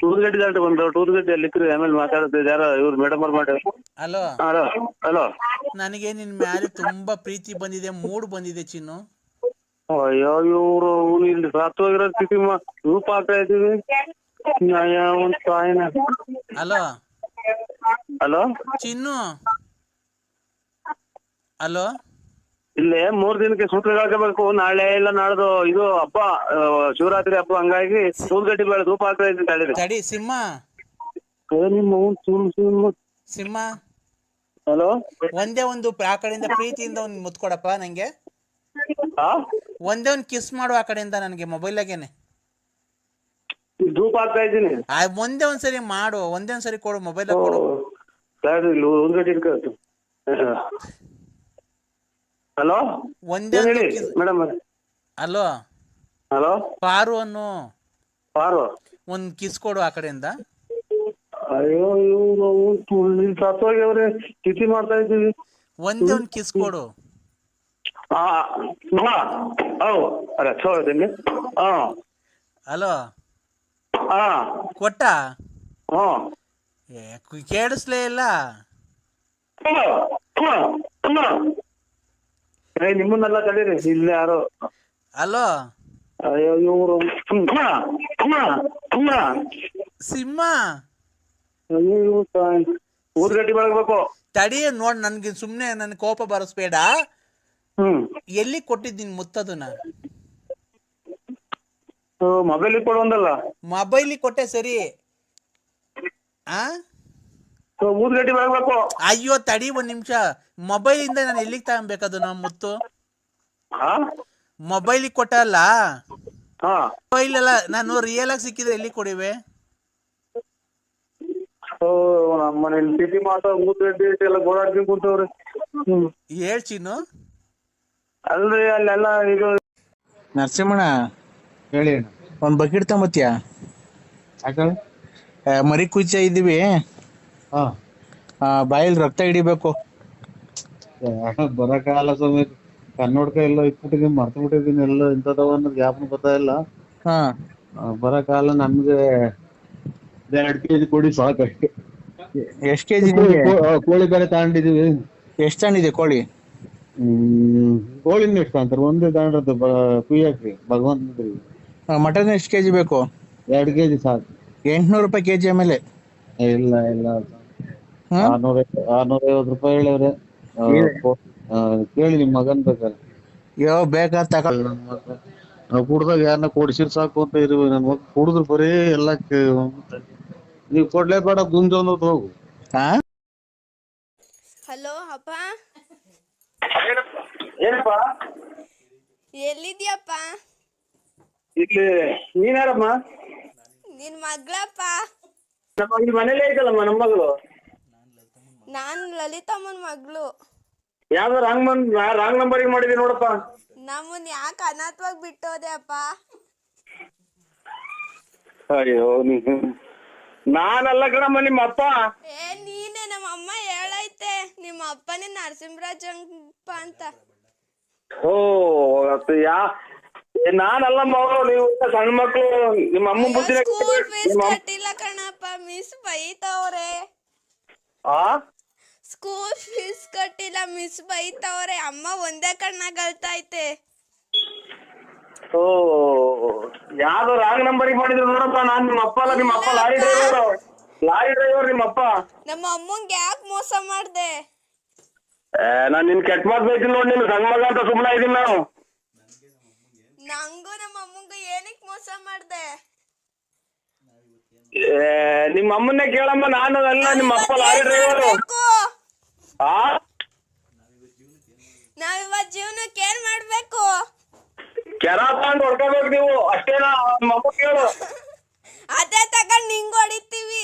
ಊದ್ಗಡ್ಡಿ ದಾಟಿ ಬಂದು ಊದ್ಗಡ್ಡಿ ಅಲ್ಲಿ ಇಕ್ರಿ ಆಮೇಲೆ ಮಾತಾಡುತ್ತೆ ಯಾರೋ ಇವ್ರು ಮೇಡಮ್ ಅವ್ರು ಹಲೋ. ಹಲೋ. ಹಲೋ. ನನಗೆ ನಿನ್ ಮ್ಯಾಲೆ ತುಂಬಾ ಪ್ರೀತಿ ಬಂದಿದೆ ಮೂಡ್ ಬಂದಿದೆ ಚಿನ್ನು. ಅಯ್ಯೋ ಇವ್ರು ಇಲ್ಲಿ ಸತ್ತೋಗಿರೋ ಸ್ಥಿತಿ ರೂಪ ಆಗ್ತಾ ಇದೀವಿ ಅಲೋ ಹಲೋ? ಚಿನ್ನು? ಹಲೋ? ಇಲ್ಲಿ ಮೂರ್ ದಿನಕ್ಕೆ ಸೂತ್ರ ನಾಳೆ ಇಲ್ಲ ನಾಡ್ದು ಇದು ಹಬ್ಬ ಶಿವರಾತ್ರಿ ಹಬ್ಬ. ಹಂಗಾಗಿ ಸೂಲ್ಗಡ್ಡಿ ಬೇಡ ಧೂಪ ಹಾಕ್ತಾ ಇದ್ದೀನಿ ತಡಿ ಸಿಂಹ. ನಿಮ್ಮ ಸಿಂಹ? ಹಲೋ? ಒಂದೇ ಒಂದು ಆ ಕಡೆಯಿಂದ ಪ್ರೀತಿಯಿಂದ ಒಂದು ಮುತ್ಕೊಡಪ್ಪ ನಂಗೆ. ಒಂದೇ ಒಂದು ಕಿಸ್ ಮಾಡು ಆ ಕಡೆಯಿಂದ ನನಗೆ ಮೊಬೈಲಾಗೇನೆ ಧೂಪ ಹಾಕ್ತಾ ಇದ್ದೀನಿ. ಆ ಒಂದೇ ಒಂದ್ಸರಿ ಮಾಡು ಒಂದೇ ಒಂದ್ಸರಿ ಕೊಡು ಮೊಬೈಲ್ ಕೊಡು. ಸರ್ ಇಲ್ಲಿ ಉಳ್ಗಡ್ಡಿ ಇಟ್ಕೊಳ್ತು ಹಲೋ? ಒಂದೇ ಏನ್ ಒಂದು ಹೇಳಿ? ಕಿಸ್ ಮೇಡಮ್ ಅಲೋ ಹಲೋ? ಪಾರು ಅನ್ನು. ಪಾರು? ಒಂದ್ ಕಿಸ್ ಕೊಡು ಆ ಕಡೆಯಿಂದ. ಅಯ್ಯೋ ಇವ್ರು ಸತ್ತೋಗ್ಯವ್ರೆ ತಿಥಿ ಮಾಡ್ತಾ ಇದ್ದೀವಿ. ಒಂದೇ ಒಂದ್ ಕಿಸ್ ಕೊಡು. ಆ ಹಾ ಹೌ ಅಲ್ಲ ಚೋ ನಿಮ್ಗೆ. ಹಾ ಅಲೋ ಹಾ. ಕೊಟ್ಟ? ಹಾ ಏ, ಕು- ಕೇಳಿಸ್ಲೇ ಇಲ್ಲ. ಏ ನಿಮ್ಮನ್ನೆಲ್ಲ ತಡೀರಿ ಇಲ್ಲ ಯಾರು. ಅಲೋ? ಅಯ್ಯೋ ಇವರು. ಸಿಂಹ? ಅಯ್ಯೋ ಇವ್ರು ತಾಯಿ. ಊರ್ ಗಟ್ಟಿ ಬೆಳಗ್ಬೇಕು ತಡಿ ನೋಡ್ ನನ್ಗೆ ಸುಮ್ನೆ ನನ್ ಕೋಪ ಬರಸ್ಬೇಡ. ಹ್ಮ್ ಎಲ್ಲಿ ಕೊಟ್ಟಿದ್ದೀನಿ ಮುತ್ತದನ್ನ? ಮೊಬೈಲ್ ಕೊಡು ಮೊಬೈಲ್ ಮೊಬೈಲಿ ಕೊಟ್ಟೆ ಸರಿ. ಆ? ಊರ್ ಗಟ್ಟಿ ಬೆಳಗ್ಬೇಕು. ಅಯ್ಯೋ ತಡಿ ಒಂದ್ ನಿಮಿಷ. ಮೊಬೈಲ್ ಇಂದ ನಾನು ಎಲ್ಲಿಗೆ ನಾ ನಮ್ಮ ಮುತ್ತು? ಮೊಬೈಲ್ ಮೊಬೈಲಿಗೆ ಕೊಟ್ಟಲ್ಲ ಹಾ. ಮೊಬೈಲ್ ಅಲ್ಲ ನಾನು ರಿಯಲ್ ಆಗಿ ಸಿಕ್ಕಿದ್ರೆ ಎಲ್ಲಿ ಕೊಡಿವೆ? ಓ ನಮ್ಮ ಮನೇಲಿ ತಿಥಿ ಮಾಸ ಊರ್ ಗಟ್ಟಿ ಎಲ್ಲ ಗೋಳಾಡ್ಕೊಂಡ್ ಕೂತವ್ರೆ. ಹೇಳ್ ಚಿನ್ನು. ಅಲ್ರಿ ಅಲ್ಲೆಲ್ಲ ಇದು ನರಸಿಂಹಣ್ಣ ಹೇಳಿ ಅಣ್ಣ. ಒಂದ್ ಬಕೆಟ್ ತಗೊಂಬತ್ತೀಯ? ಮರಿ ಕುಚ್ಚ ಇದೀವಿ ಹಾ. ಬಾಯಲ್ಲಿ ರಕ್ತ ಹಿಡಿಬೇಕು. ಬರಕಾಲ ಸ್ವಾಮಿ. ಕನ್ನಡಕ ಎಲ್ಲ ಇಟ್ಬಿಟ್ಟಿದೀನಿ ಮರ್ತು ಬಿಟ್ಟಿದೀನಿ ಎಲ್ಲ ಇಂಥದವ ಅನ್ನೋದು ಜ್ಞಾಪನ ಬರ್ತಾ ಇಲ್ಲ. ಹಾ. ಬರಕಾಲ ನಮ್ಗೆ ಎರಡ್ ಕೆಜಿ ಕೊಡಿ ಸಾಕಷ್ಟೇ ಎಷ್ಟ್ ಕೆಜಿ ಕೋಳಿ ಬೇರೆ ತಗೊಂಡಿದೀವಿ. ಎಷ್ಟ್ ತಗೊಂಡಿದೆ ಕೋಳಿ? ಹ್ಮ್ ಕೋಳಿನ ಎಷ್ಟು ಅಂತಾರೆ ಒಂದೇ ತಗೊಂಡ್ರದ್ದು ಕುಯ್ಯಾಕ್ರಿ ಭಗವಂತನಿಗೆ ಮಟನ್ ಎಷ್ಟು ಕೆಜಿ ಬೇಕು? ಎರಡ್ ಕೆಜಿ ಸಾಕು. ಎಂಟ್ನೂರು ರೂಪಾಯಿ ಕೆಜಿ ಆಮೇಲೆ ಇಲ್ಲ ಇಲ್ಲ. ಹಾ? ಆರ್ನೂರ ಆರ್ನೂರ ರೂಪಾಯಿ ಹೇಳವ್ರೆ ಆ, ಕೋ- ಆ, ಕೇಳಿ ನಿಮ್ಮ ಮಗನ್ ಬೇಕಾದ್ರೆ. ಯೋ ಬೇಕಾದ ತಕ ನಾವು ಕುಡ್ದಾಗ ಯಾರನ್ನ ಕೊಡ್ಸಿರ್ ಸಾಕು ಅಂತ ಇರುವೆ ನನ್ ಮಗ ಕುಡಿದ್ರು ಬರೀ ಎಲ್ಲ ನೀವು ಕೊಡ್ಲೇಬೇಡ ಗುಂಜ ಅನ್ನೋದು ಹೋಗು. ಹಾ? ಹಲೋ ಅಪ್ಪ? ಏನಪ್ಪ? ಎಲ್ಲಿದ್ಯಪ್ಪ? ಇಲ್ಲಿ ನೀನಾರಮ್ಮ? ನಿನ್ ಮಗಳಪ್ಪ. ನಮ್ಮ ಇಲ್ಲಿ ಮನೇಲೆ ಐತಲ್ಲಮ್ಮ ನಮ್ಮ ಮಗಳು. ನಾನ್ ಲಲಿತಮ್ಮನ್ ಮಗಳು. ಯಾವ್ದು ರಾಂಗ್ ಮನ್ ರಾಂಗ್ ನಂಬರಿಗೆ ಮಾಡಿದಿ ನೋಡಪ್ಪ. ನಮ್ಮನ್ ಯಾಕೆ ಅನಾಥವಾಗಿ ಬಿಟ್ಟೋದೆ ಅಪ್ಪ? ಅಯ್ಯೋ ನೀನು. ನಾನಲ್ಲ ಕಣಮ್ಮ ನಿಮ್ಮ ಅಪ್ಪ. ಏ ನೀನೆ ನಮ್ಮ ಅಮ್ಮ ಹೇಳೈತೆ. ನಿಮ್ಮ ಅಪ್ಪನೇ ನರಸಿಂಹರಾಜಪ್ಪ ಅಂತ. ಓ ಅದು ಯಾ ನಾನಲ್ಲಮ್ಮ ಅವರು ನೀವು ಸಣ್ಣ ಮಕ್ಳು ನಿಮ್ಮ ಅಮ್ಮ ಬುದ್ಧಿನ ಸ್ಕೂಲ್ ಫೀಸ್ ಕಟ್ಟಿಲ್ಲ ಕಣಪ್ಪ ಮಿಸ್ ಬೈತವ್ರೆ. ಆ? ಸ್ಕೂಲ್ ಫೀಸ್ ಕಟ್ಟಿಲ್ಲ ಮಿಸ್ ಬೈತವ್ರೆ. ಅಮ್ಮ ಒಂದೇ ಕಣ್ಣಾಗ ಅಳ್ತೈತೆ ಓ ಯಾವ್ದು ರಾಂಗ್ ನಂಬರಿಗೆ ಮಾಡಿದ್ರು ನೋಡಪ್ಪ ನಾನ್ ನಿಮ್ಮ ಅಪ್ಪ ಅಲ್ಲ ನಿಮ್ಮ ಅಪ್ಪ ಲಾರಿ ಡ್ರೈವರ್ ಲಾರಿ ಡ್ರೈವರ್ ನಿಮ್ಮ ಅಪ್ಪ. ನಮ್ಮ ಅಮ್ಮಂಗೆ ಯಾಕೆ ಮೋಸ ಮಾಡ್ದೆ? ಏ, ನಾನ್ ನಿನ್ ಕೆಟ್ಟ ಮಾತು ಬೈತೀನಿ ನೋಡಿ ನಿನ್ ಸಣ್ಣ ಮಗ ಅಂತ ಸುಮ್ಮನೆ ಇದೀನಿ ನಾನು. ನಂಗೂ ನಮ್ಮ ಅಮ್ಮಂಗೂ ಏನಕ್ಕೆ ಮೋಸ ಮಾಡ್ದೆ? ಏ, ನಿಮ್ಮ ಅಮ್ಮನ್ನೇ ಕೇಳಮ್ಮ ನಾನು ಅಲ್ಲ ನಿಮ್ಮ ಅಪ್ಪ ಲಾರಿ ಡ್ರೈವರ್? ಆ? ನಾವಿವತ್ ಜೀವನಕ್ಕೆ ಏನ್ ಮಾಡ್ಬೇಕು? ಕೆರ ತಗೊಂಡು ಹೊಡ್ಕೋಬೇಕು ನೀವು ಅಷ್ಟೇನಾ? ನಿಮ್ಮ ಅಮ್ಮ ಕೇಳು. ಅದೇ ತಗೊಂಡ್ ನಿಂಗ್ ಹೊಡಿತೀವಿ.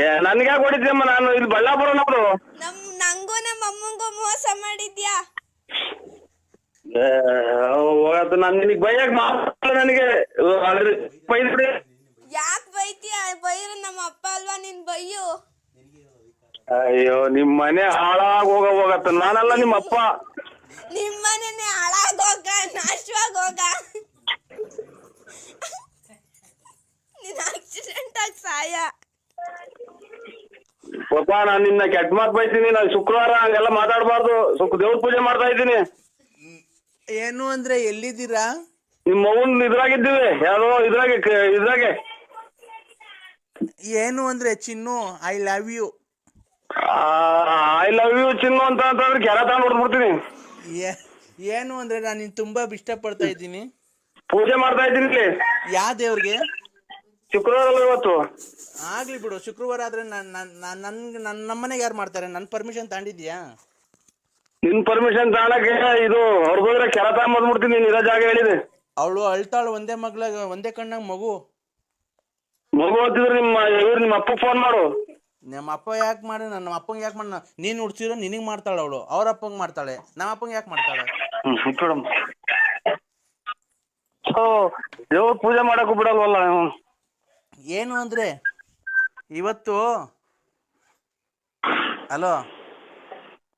ಏ ನನ್ಗೆ ಹೊಡಿದ್ಯಮ್ಮ ನಾನು ಇಲ್ಲಿ ಬಳ್ಳಾಪುರ ನಮ್ದು ನಮ್ ನಂಗೂ ನಮ್ಮ ಅಮ್ಮಂಗೂ ಮೋಸ ಮಾಡಿದ್ಯಾ? ಹೋಗತ್ತು ನಾನು ನಿನಗೆ ಬೈಯಕ್ ಮಾತಾಡ ನನಗೆ? ಅಲ್ರಿ ಬೈದ್ಬಿಡಿ. ಯಾಕ್ ಬೈತೀಯ? ಬೈರು ನಮ್ಮ ಅಪ್ಪ ಅಲ್ವಾ ನಿನ್ ಬೈಯು? ಅಯ್ಯೋ ನಿಮ್ ಮನೆ ಹಾಳಾಗ್ ಹೋಗ ಹೋಗತ್ತ. ನಾನಲ್ಲ ನಿಮ್ಮ ಅಪ್ಪ. ನಿಮ್ಮನೆ ಹಾಳಾಗೋಗ ನಾಶವಾಗ್ ಹೋಗ. ನೀನ್ ಆಕ್ಸಿಡೆಂಟ್ ಆಗಿ ಸಾಯ. ಪಾಪ ನಾನ್ ನಿನ್ನ ಕೆಟ್ಟ ಮಾತ್ ಬೈತೀನಿ. ನಾನು ಶುಕ್ರವಾರ ಹಂಗೆಲ್ಲ ಮಾತಾಡಬಾರ್ದು. ಸ್ವಲ್ಪ ದೇವ್ರ ಪೂಜೆ ಮಾಡ್ತಾ ಇದ್ದೀನಿ. ಏನು ಅಂದ್ರೆ ಎಲ್ಲಿದ್ದೀರಾ? ನಿಮ್ಮ ಮಗನ್ ಇದ್ರಾಗಿದ್ದೀವಿ. ಯಾರೋ ಇದ್ರಾಗೆ ಕ- ಇದ್ರಾಗೆ. ಏನು ಅಂದ್ರೆ Chinnu I love you I love you Chinnu ಅಂತ ಅಂತಂದ್ರೆ ಕೆರ ತಗೊಂಡ್ ಹೊಡ್ಬಿಡ್ತೀನಿ ಏನು ಅಂದ್ರೆ ನಾನು ನಿನ್ ತುಂಬಾ ಇಷ್ಟಪಡ್ತಾ ಇದ್ದೀನಿ. ಪೂಜೆ ಮಾಡ್ತಾ ಇದ್ದೀನಿ ಇಲ್ಲಿ. ಯಾ ದೇವ್ರಿಗೆ? ಶುಕ್ರವಾರ ಅಲ್ಲ ಇವತ್ತು. ಆಗ್ಲಿ ಬಿಡು ಶುಕ್ರವಾರ ಆದ್ರೆ ನನ್ ನನ್ ನನ್- ನಮ್ಮನೆಗೆ ಯಾರು ಮಾಡ್ತಾರೆ? ನನ್ನ ಪರ್ಮಿಷನ್ ತಗೊಂಡಿದ್ಯಾ? ನಿನ್ ಪರ್ಮಿಷನ್ ತಗೊಳಕ್ಕೆ ಇದು ಹೊರಗೋದ್ರೆ ಕೆರತ ಬಂದ್ಬಿಡ್ತೀನಿ ನೀನ್ ಇರೋ ಜಾಗ ಹೇಳಿದೆ. ಅವಳು ಅಳ್ತಾಳು ಒಂದೇ ಮಗ್ಳ ಒಂದೇ ಕಣ್ಣಾಗ ಮಗು. ಮಗು ಅಂತಿದ್ರೆ ನಿಮ್ಮ ಇವ್ರು ನಿಮ್ಮ ಅಪ್ಪ ಫೋನ್ ಮಾಡು. ನಮ್ಮ ಅಪ್ಪ ಯಾಕೆ ಮಾಡಿ ನಮ್ಮ ಅಪ್ಪಂಗೆ ಯಾಕೆ ಮಾಡ ನೀನ್ ಹುಡ್ಸಿರೋ ನಿನಗೆ ಮಾಡ್ತಾಳೆ ಅವಳು ಅವ್ರ ಅಪ್ಪಂಗೆ ಮಾಡ್ತಾಳೆ. ನಮ್ಮ ಅಪ್ಪಂಗೆ ಯಾಕೆ ಮಾಡ್ತಾಳೆ? ದೇವ್ರ ಪೂಜೆ ಮಾಡಕ್ಕೂ ಬಿಡಲ್ವಲ್ಲ. ಏನು ಅಂದ್ರೆ ಇವತ್ತು ಹಲೋ?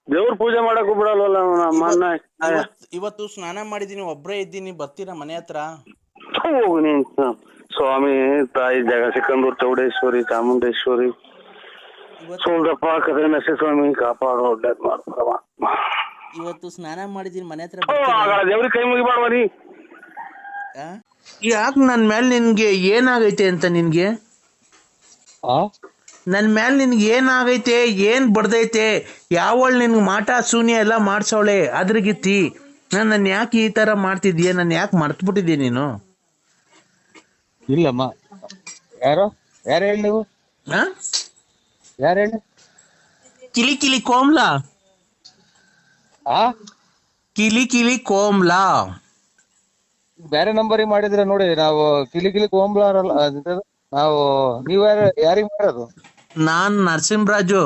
ದೇವ್ರ ಪೂಜೆ ಮಾಡಕ್ಕೂ ಬಿಡಲ್ವಲ್ಲ ಅಣ್ಣ? ಇವತ್ತು ಸ್ನಾನ ಮಾಡಿದೀನಿ ಒಬ್ರೇ ಇದ್ದೀನಿ ಬರ್ತೀರಾ ಮನೆ ಹತ್ರ? ನೀನ್ ಸ್ವಾಮಿ ತಾಯಿ ಜಗ ಸಿಕ್ಕಂದೂರ್ ಚೌಡೇಶ್ವರಿ ಚಾಮುಂಡೇಶ್ವರಿ. ಸೋಲ್ದಪ್ಪ ಕದ್ರೆ ಕದನಸಿ ಸ್ವಾಮಿ ಕಾಪಾಡು ಒಳ್ಳೇದ್ ಮಾಡ್ಕೊಡವ ಇವತ್ತು ಸ್ನಾನ ಮಾಡಿದೀನಿ ಮನೆ ಹತ್ರ ದೇವ್ರಿಗೆ ಕೈ ಮುಗಿಬಾರ್ವ ನೀ ಆ? ಯಾಕೆ ನನ್ನ ಮೇಲೆ ನಿನ್ಗೆ ಏನಾಗೈತೆ ಅಂತ ನಿನ್ಗೆ? ಆ? ನನ್ನ ಮೇಲೆ ನಿನ್ಗೆ ಏನಾಗೈತೆ ಏನು ಬಡ್ದೈತೆ ಯಾವಳು ನಿನ್ಗೆ ಮಾಟ ಶೂನ್ಯ ಎಲ್ಲ ಮಾಡಿಸೋಳೆ ಅದ್ರಗಿತ್ತಿ. ನಾನು ನನ್ನ ಯಾಕೆ ಈ ಥರ ಮಾಡ್ತಿದ್ದೀಯ ನಾನು ಯಾಕೆ ಮರ್ತ್ಬಿಟ್ಟಿದ್ಯಾ ನೀನು? ಇಲ್ಲಮ್ಮ. ಯಾರು? ಯಾರು ಹೇಳಿ ನೀವು? ಹಾ ಯಾರು ಹೇಳಿ? ಕಿಲಿ ಕಿಲಿ ಕೋಮ್ಲಾ? ಆ? ಕಿಲಿ ಕಿಲಿ ಕೋಮ್ಲಾ? ಬೇರೆ ನಂಬರಿಗೆ ಮಾಡಿದ್ರೆ ನೋಡಿ ನಾವು ಕಿಲಿ ಕಿಲಿ ಕೋಂಬ್ಲಾರಲ್ಲ. ನಾವು ನೀವು ಯಾರು ಯಾರಿಗೆ ಮಾಡೋದು ನಾನ್ ನರಸಿಂಹರಾಜು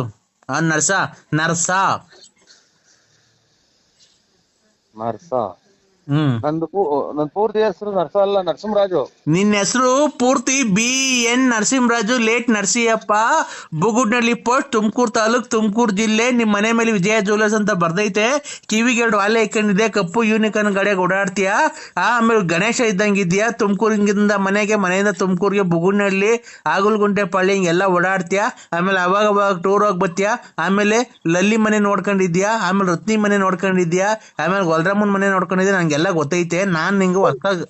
ಆ ನರ್ಸ ನರ್ಸ ನರ್ಸ ಹ್ಮ್ ನಂದು ನನ್ ಪೂರ್ತಿ ಹೆಸರು ನರಸಲ್ಲ ನರಸಿಂಹರಾಜು. ನಿನ್ನ ಹೆಸರು ಪೂರ್ತಿ B N Narasimharaju late Narasiyappa Bugudanahalli post Tumakuru taluk Tumakuru ಜಿಲ್ಲೆ ನಿಮ್ಮ ಮನೆ ಮೇಲೆ ವಿಜಯ ಜುವೆಲ್ಲರ್ಸ್ ಅಂತ ಬರ್ದೈತೆ. ಕಿವಿಗೆ ಎರಡು ವಾಲೆ ಇಕ್ಕೊಂಡಿದೆ ಕಪ್ಪು ಯೂನಿಕನ್ ಗಾಡಿಯಾಗ ಓಡಾಡ್ತೀಯ? ಆಮೇಲೆ ಗಣೇಶ ಇದ್ದಂಗಿದ್ಯಾ ತುಮಕೂರಿಂದ ಮನೆಗೆ ಮನೆಯಿಂದ ತುಮಕೂರಿಗೆ ಬುಗುಡ್ನಳ್ಳಿ ಆಗುಲ್ಗುಂಟೆ ಪಳ್ಳಿ ಹಿಂಗೆಲ್ಲ ಓಡಾಡ್ತೀಯ? ಆಮೇಲೆ ಅವಾಗ ಅವಾಗ ಟೂರ್ ಹೋಗಿ ಬರ್ತೀಯ? ಆಮೇಲೆ ಲಲ್ಲಿ ಮನೆ ನೋಡ್ಕೊಂಡಿದ್ಯಾ ಆಮೇಲೆ ರತ್ನಿ ಮನೆ ನೋಡ್ಕೊಂಡಿದ್ಯಾ ಆಮೇಲೆ ಗೊಲ್ರಾಮನ್ ಮನೆ ನೋಡ್ಕೊಂಡಿದ್ಯಾ ನಂಗೆಲ್ಲ ಗೊತ್ತೈತೆ ನಾನ್ ನಿಂಗ ಹೊಸ್ದಾಗ್